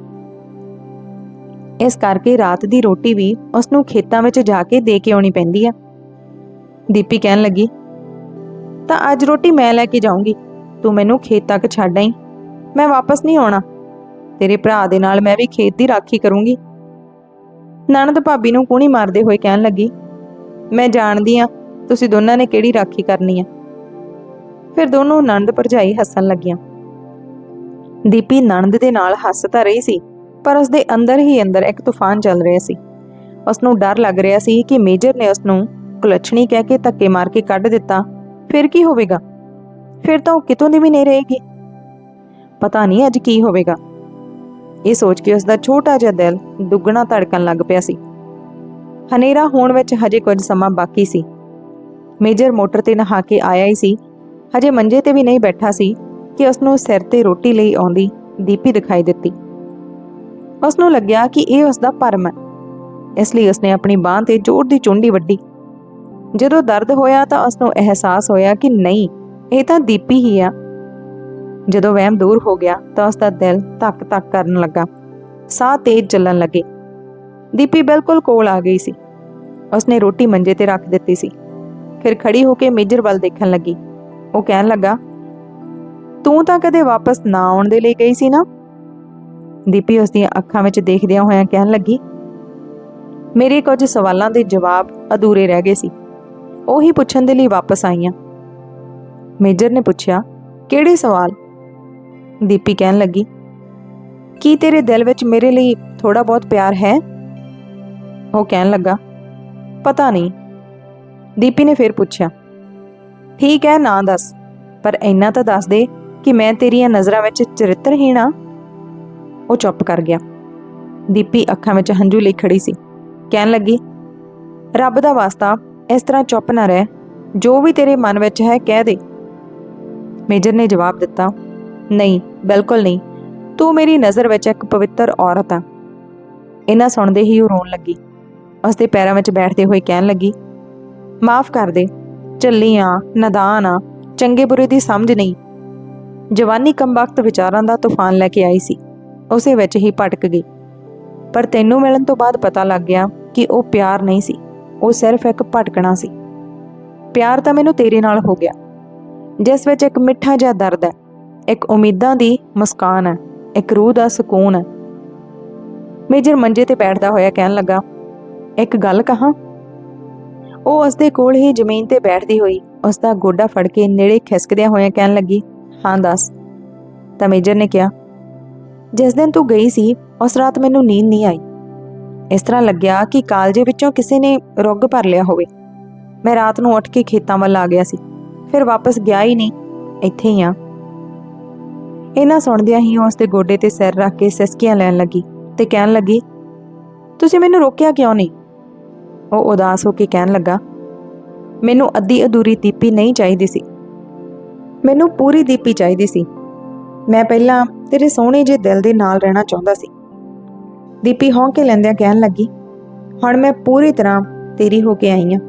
ਇਸ ਕਰਕੇ ਰਾਤ ਦੀ ਰੋਟੀ ਵੀ ਉਸ ਨੂੰ ਖੇਤਾਂ ਵਿੱਚ ਜਾ ਕੇ ਦੇ ਕੇ ਆਉਣੀ ਪੈਂਦੀ ਆ। ਦੀਪੀ ਕਹਿਣ ਲੱਗੀ, ਤਾਂ ਅੱਜ ਰੋਟੀ ਮੈਂ ਲੈ ਕੇ ਜਾਊਂਗੀ। ਤੂੰ ਮੈਨੂੰ ਖੇਤ ਤੱਕ ਛੱਡ ਆਈ। ਮੈਂ ਵਾਪਸ ਨਹੀਂ ਆਉਣਾ। ਤੇਰੇ ਭਰਾ ਦੇ ਨਾਲ ਮੈਂ ਵੀ ਖੇਤ ਦੀ ਰਾਖੀ ਕਰੂੰਗੀ। ਨਣਦ ਭਾਬੀ ਨੂੰ ਕੂਣੀ ਮਾਰਦੇ ਹੋਏ ਕਹਿਣ ਲੱਗੀ, ਮੈਂ ਜਾਣਦੀ ਆ, ਤੁਸੀਂ ਦੋਨਾਂ ਨੇ ਕਿਹੜੀ ਰਾਖੀ ਕਰਨੀ ਆ? ਫਿਰ ਦੋਨੋਂ ਨਣਦ ਭਰਜਾਈ ਹੱਸਣ ਲੱਗੀਆਂ। ਦੀਪੀ ਨਣਦ ਦੇ ਨਾਲ ਹੱਸ ਤਾਂ ਰਹੀ ਸੀ, ਪਰ ਉਸ ਦੇ ਅੰਦਰ ਹੀ ਅੰਦਰ ਇੱਕ ਤੂਫਾਨ ਚੱਲ ਰਿਹਾ ਸੀ। ਉਸ ਨੂੰ ਡਰ ਲੱਗ ਰਿਹਾ ਸੀ ਕਿ ਮੇਜਰ ਨੇ ਉਸ ਨੂੰ ਕੁਲੱਛਣੀ ਕਹਿ ਕੇ ਧੱਕੇ ਮਾਰ ਕੇ ਕੱਢ ਦਿੱਤਾ। ਫਿਰ ਕੀ ਹੋਵੇਗਾ? ਫਿਰ ਤਾਂ ਉਹ ਕਿਤੋਂ ਦੀ ਵੀ ਨਹੀਂ ਰਹੇਗੀ। ਪਤਾ ਨਹੀਂ ਅੱਜ ਕੀ ਹੋਵੇਗਾ। ਇਹ ਸੋਚ ਕੇ ਉਸ ਦਾ ਛੋਟਾ ਜਿਹਾ ਦਿਲ ਦੁੱਗਣਾ ਧੜਕਣ ਲੱਗ ਪਿਆ ਸੀ। ਹਨੇਰਾ ਹੋਣ ਵਿੱਚ ਹਜੇ ਕੁਝ ਸਮਾਂ ਬਾਕੀ ਸੀ। ਮੇਜਰ ਮੋਟਰ ਤੇ ਨਹਾ ਕੇ ਆਇਆ ਹੀ ਸੀ। ਹਜੇ ਮੰਜੇ ਤੇ ਵੀ ਨਹੀਂ ਬੈਠਾ ਸੀ। ਕਿ ਉਸ ਨੂੰ ਸਿਰ ਤੇ ਰੋਟੀ ਲਈ ਆਉਂਦੀ ਦੀਪੀ ਦਿਖਾਈ ਦਿੱਤੀ। ਉਸ ਨੂੰ ਲੱਗਿਆ ਕਿ ਇਹ ਉਸ ਦਾ ਭਰਮ ਹੈ। ਇਸ ਲਈ ਉਸਨੇ ਆਪਣੀ ਬਾਹ ਤੇ ਜ਼ੋਰ ਦੀ ਚੁੰਡੀ ਵੱਢੀ। ਜਦੋਂ ਦਰਦ ਹੋਇਆ ਤਾਂ ਉਸ ਨੂੰ ਅਹਿਸਾਸ ਹੋਇਆ ਕਿ ਨਹੀਂ, ਇਹ ਤਾਂ ਦੀਪੀ ਹੀ ਆ। ਜਦੋਂ ਵਹਿਮ ਦੂਰ ਹੋ ਗਿਆ ਤਾਂ ਉਸ ਦਾ ਦਿਲ ਧੱਕ ਧੱਕ ਕਰਨ ਲੱਗਾ। ਸਾਹ ਤੇਜ਼ ਚੱਲਣ ਲੱਗੇ। ਦੀਪੀ ਬਿਲਕੁਲ ਕੋਲ ਆ ਗਈ ਸੀ। ਉਸਨੇ ਰੋਟੀ ਮੰਜੇ ਤੇ ਰੱਖ ਦਿੱਤੀ ਸੀ। ਫਿਰ ਖੜੀ ਹੋ ਕੇ ਮੇਜਰ ਵੱਲ ਦੇਖਣ ਲੱਗੀ। ਉਹ ਕਹਿਣ ਲੱਗਾ ਤੂੰ ਤਾਂ ਕਦੇ ਵਾਪਸ ਨਾ ਆਉਣ ਦੇ ਲਈ ਗਈ ਸੀ ਨਾ? ਦੀਪੀ ਉਸ ਦੀਆਂ ਅੱਖਾਂ ਵਿੱਚ ਦੇਖਦਿਆਂ ਹੋਇਆਂ ਕਹਿਣ ਲੱਗੀ, ਮੇਰੇ ਕੁਝ ਸਵਾਲਾਂ ਦੇ ਜਵਾਬ ਅਧੂਰੇ ਰਹਿ ਗਏ ਸੀ। ਉਹੀ ਪੁੱਛਣ ਦੇ ਲਈ ਵਾਪਸ ਆਈਆਂ। ਮੇਜਰ ਨੇ ਪੁੱਛਿਆ, ਕਿਹੜੇ ਸਵਾਲ? ਦੀਪੀ ਕਹਿਣ ਲੱਗੀ, ਕੀ ਤੇਰੇ ਦਿਲ ਵਿੱਚ ਮੇਰੇ ਲਈ ਥੋੜਾ ਬਹੁਤ ਪਿਆਰ ਹੈ? ਉਹ ਕਹਿਣ ਲੱਗਾ, ਪਤਾ ਨਹੀਂ। ਦੀਪੀ ਨੇ ਫਿਰ ਪੁੱਛਿਆ, ਠੀਕ ਹੈ, ਨਾ ਦੱਸ, ਪਰ ਇੰਨਾ ਤਾਂ ਦੱਸ ਦੇ ਕਿ ਮੈਂ ਤੇਰੀਆਂ ਨਜ਼ਰਾਂ ਵਿੱਚ ਚਰਿੱਤਰਹੀਣ ਆ ਉਹ ਚੁੱਪ ਕਰ ਗਿਆ। ਦੀਪੀ ਅੱਖਾਂ ਵਿੱਚ ਹੰਝੂ ਲਈ ਖੜੀ ਸੀ। ਕਹਿਣ ਲੱਗੀ, ਰੱਬ ਦਾ ਵਾਸਤਾ, ਇਸ ਤਰ੍ਹਾਂ ਚੁੱਪ ਨਾ ਰਹਿ। ਜੋ ਵੀ ਤੇਰੇ ਮਨ ਵਿੱਚ ਹੈ, ਕਹਿ ਦੇ। ਮੇਜਰ ਨੇ ਜਵਾਬ ਦਿੱਤਾ, ਨਹੀਂ, ਬਿਲਕੁਲ ਨਹੀਂ। ਤੂੰ ਮੇਰੀ ਨਜ਼ਰ ਵਿੱਚ ਇੱਕ ਪਵਿੱਤਰ ਔਰਤ ਆ। ਇਹਨਾਂ ਸੁਣਦੇ ਹੀ ਉਹ ਰੋਣ ਲੱਗੀ। ਉਸ ਦੇ ਪੈਰਾਂ ਵਿੱਚ ਬੈਠਦੇ ਹੋਏ ਕਹਿਣ ਲੱਗੀ, ਮਾਫ ਕਰ ਦੇ। ਚੱਲੀ ਆ, ਨਦਾਨ ਆ। ਚੰਗੇ ਬੁਰੇ ਦੀ ਸਮਝ ਨਹੀਂ। ਜਵਾਨੀ ਕੰਬਖਤ ਵਿਚਾਰਾਂ ਦਾ ਤੂਫਾਨ ਲੈ ਕੇ ਆਈ ਸੀ। ਉਸੇ ਵਿੱਚ ਹੀ ਭਟਕ ਗਈ। ਪਰ ਤੈਨੂੰ ਮਿਲਣ ਤੋਂ ਬਾਅਦ ਪਤਾ ਲੱਗ ਗਿਆ ਕਿ ਉਹ ਪਿਆਰ ਨਹੀਂ ਸੀ। ਉਹ ਸਿਰਫ ਇੱਕ ਭਟਕਣਾ ਸੀ। ਪਿਆਰ ਤਾਂ ਮੈਨੂੰ ਤੇਰੇ ਨਾਲ ਹੋ ਗਿਆ। ਜਿਸ ਵਿੱਚ ਇੱਕ ਮਿੱਠਾ ਜਿਹਾ ਦਰਦ ਹੈ। ਇੱਕ ਉਮੀਦਾਂ ਦੀ ਮੁਸਕਾਨ ਹੈ। ਇੱਕ ਰੂਹ ਦਾ ਸਕੂਨ ਹੈ। ਮੇਜਰ ਮੰਜੇ ਤੇ ਬੈਠਦਾ ਹੋਇਆ ਕਹਿਣ ਲੱਗਾ, ਇੱਕ ਗੱਲ ਕਹਾਂ? ਉਹ ਉਸ ਦੇ ਕੋਲ ਹੀ ਜ਼ਮੀਨ ਤੇ ਬੈਠਦੀ ਹੋਈ ਉਸ ਦਾ ਗੋਡਾ ਫੜ ਕੇ ਨੇੜੇ ਖਿਸਕਦਿਆਂ ਹੋਇਆਂ ਕਹਿਣ ਲੱਗੀ ਹਾਂ, ਦੱਸ। ਤਾਂ ਮੇਜਰ ਨੇ ਕਿਹਾ, ਜਿਸ ਦਿਨ ਤੂੰ ਗਈ ਸੀ, ਉਸ ਰਾਤ ਮੈਨੂੰ ਨੀਂਦ ਨਹੀਂ ਆਈ। ਇਸ ਤਰ੍ਹਾਂ ਲੱਗਿਆ ਕਿ ਕਾਲਜੇ ਵਿੱਚੋਂ ਕਿਸੇ ਨੇ ਰੁੱਗ ਭਰ ਲਿਆ ਹੋਵੇ। ਮੈਂ ਰਾਤ ਨੂੰ ਉੱਠ ਕੇ ਖੇਤਾਂ ਵੱਲ ਆ ਗਿਆ ਸੀ। ਫਿਰ ਵਾਪਸ ਗਿਆ ਹੀ ਨਹੀਂ, ਇੱਥੇ ਹੀ ਆ ਇਹਨਾਂ ਸੁਣਦਿਆਂ ਹੀ ਉਹ ਉਸ ਦੇ ਗੋਡੇ ਤੇ ਸਿਰ ਰੱਖ ਕੇ ਸਿਸਕੀਆਂ ਲੈਣ ਲੱਗੀ ਤੇ ਕਹਿਣ ਲੱਗੀ, ਤੁਸੀਂ ਮੈਨੂੰ ਰੋਕਿਆ ਕਿਉਂ ਨਹੀਂ? ਉਹ ਉਦਾਸ ਹੋ ਕੇ ਕਹਿਣ ਲੱਗਾ, ਮੈਨੂੰ ਅੱਧੀ ਅਧੂਰੀ ਦੀਪੀ ਨਹੀਂ ਚਾਹੀਦੀ ਸੀ। ਮੈਨੂੰ ਪੂਰੀ ਦੀਪੀ ਚਾਹੀਦੀ ਸੀ। ਮੈਂ ਪਹਿਲਾਂ ਤੇਰੇ ਸੋਹਣੇ ਜਿਹੇ ਦਿਲ ਦੇ ਨਾਲ ਰਹਿਣਾ ਚਾਹੁੰਦਾ ਸੀ। ਦੀਪੀ ਹੌਂਕੇ ਲੈਂਦਿਆਂ ਕਹਿਣ ਲੱਗੀ, ਹੁਣ ਮੈਂ ਪੂਰੀ ਤਰ੍ਹਾਂ ਤੇਰੀ ਹੋ ਕੇ ਆਈ ਹਾਂ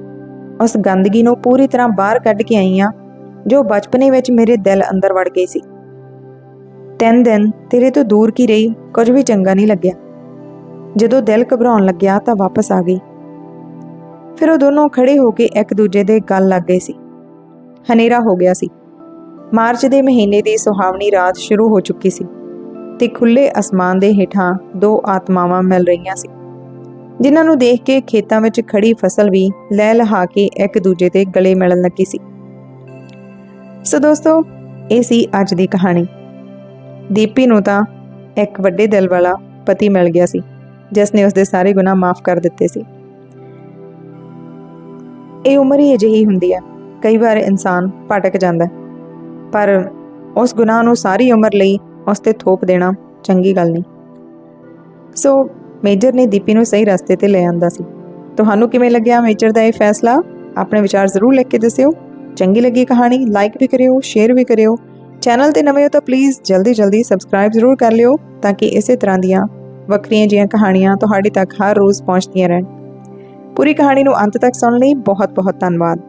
ਉਸ ਗੰਦਗੀ ਨੂੰ ਪੂਰੀ ਤਰ੍ਹਾਂ ਬਾਹਰ ਕੱਢ ਕੇ ਆਈ ਹਾਂ ਜੋ ਬਚਪਨੇ ਵਿੱਚ ਮੇਰੇ ਦਿਲ ਅੰਦਰ ਵੜ ਗਈ ਸੀ। ਤਿੰਨ ਦਿਨ ਤੇਰੇ ਤੋਂ ਦੂਰ ਕੀ ਰਹੀ, ਕੁਝ ਵੀ ਚੰਗਾ ਨਹੀਂ ਲੱਗਿਆ। ਜਦੋਂ ਦਿਲ ਘਬਰਾਉਣ ਲੱਗਿਆ ਤਾਂ ਵਾਪਸ ਆ ਗਈ। ਫਿਰ ਉਹ ਦੋਨੋਂ ਖੜੇ ਹੋ ਕੇ ਇੱਕ ਦੂਜੇ ਦੇ ਗੱਲ ਲੱਗ ਗਏ ਸੀ। ਹਨੇਰਾ ਹੋ ਗਿਆ ਸੀ। ਮਾਰਚ ਦੇ ਮਹੀਨੇ ਦੀ ਸੁਹਾਵਣੀ ਰਾਤ ਸ਼ੁਰੂ ਹੋ ਚੁੱਕੀ ਸੀ ਤੇ ਖੁੱਲੇ ਅਸਮਾਨ ਦੇ ਹੇਠਾਂ ਦੋ ਆਤਮਾਵਾਂ ਮਿਲ ਰਹੀਆਂ ਸੀ, ਜਿਨ੍ਹਾਂ ਨੂੰ ਦੇਖ ਕੇ ਖੇਤਾਂ ਵਿੱਚ ਖੜੀ ਫਸਲ ਵੀ ਲੈ ਲਹਾ ਕੇ ਇੱਕ ਦੂਜੇ ਦੇ ਗਲੇ ਮਿਲਣ ਲੱਗੀ ਸੀ। ਸੋ ਦੋਸਤੋ, ਇਹ ਸੀ ਅੱਜ ਦੀ ਕਹਾਣੀ। ਦੀਪੀ ਨੂੰ ਤਾਂ ਇੱਕ ਵੱਡੇ ਦਿਲ ਵਾਲਾ ਪਤੀ ਮਿਲ ਗਿਆ ਸੀ, ਜਿਸ ਨੇ ਉਸਦੇ ਸਾਰੇ ਗੁਨਾਹ ਮਾਫ ਕਰ ਦਿੱਤੇ ਸੀ। ਇਹ ਉਮਰ ਹੀ ਅਜਿਹੀ ਹੁੰਦੀ ਹੈ, ਕਈ ਵਾਰ ਇਨਸਾਨ ਭਟਕ ਜਾਂਦਾ ਹੈ। ਪਰ ਉਸ ਗੁਨਾਹ ਨੂੰ ਸਾਰੀ ਉਮਰ ਲਈ ਉਸ ਤੇ ਥੋਪ ਦੇਣਾ ਚੰਗੀ ਗੱਲ ਨਹੀਂ। ਸੋ ਮੇਜਰ ਨੇ ਦੀਪੀ ਨੂੰ ਸਹੀ ਰਸਤੇ ਤੇ ਲੈ ਆਂਦਾ ਸੀ। ਤੁਹਾਨੂੰ ਕਿਵੇਂ ਲੱਗਿਆ ਮੇਜਰ ਦਾ ਇਹ ਫੈਸਲਾ? ਆਪਣੇ ਵਿਚਾਰ ਜ਼ਰੂਰ ਲਿਖ ਕੇ ਦੱਸਿਓ। ਚੰਗੀ ਲੱਗੀ ਕਹਾਣੀ ਲਾਈਕ ਵੀ ਕਰਿਓ ਸ਼ੇਅਰ ਵੀ ਕਰਿਓ। ਚੈਨਲ ਤੇ ਨਵੇਂ ਹੋ ਤਾਂ ਪਲੀਜ਼ ਜਲਦੀ ਜਲਦੀ ਸਬਸਕ੍ਰਾਈਬ ਜ਼ਰੂਰ ਕਰ ਲਿਓ ਤਾਂ ਕਿ ਇਸੇ ਤਰ੍ਹਾਂ ਦੀਆਂ ਵੱਖਰੀਆਂ ਜਿਹੀਆਂ ਕਹਾਣੀਆਂ ਤੁਹਾਡੇ ਤੱਕ ਹਰ ਰੋਜ਼ ਪਹੁੰਚਦੀਆਂ ਰਹਿਣ। ਪੂਰੀ ਕਹਾਣੀ ਨੂੰ ਅੰਤ ਤੱਕ ਸੁਣਨ ਲਈ ਬਹੁਤ ਬਹੁਤ ਧੰਨਵਾਦ।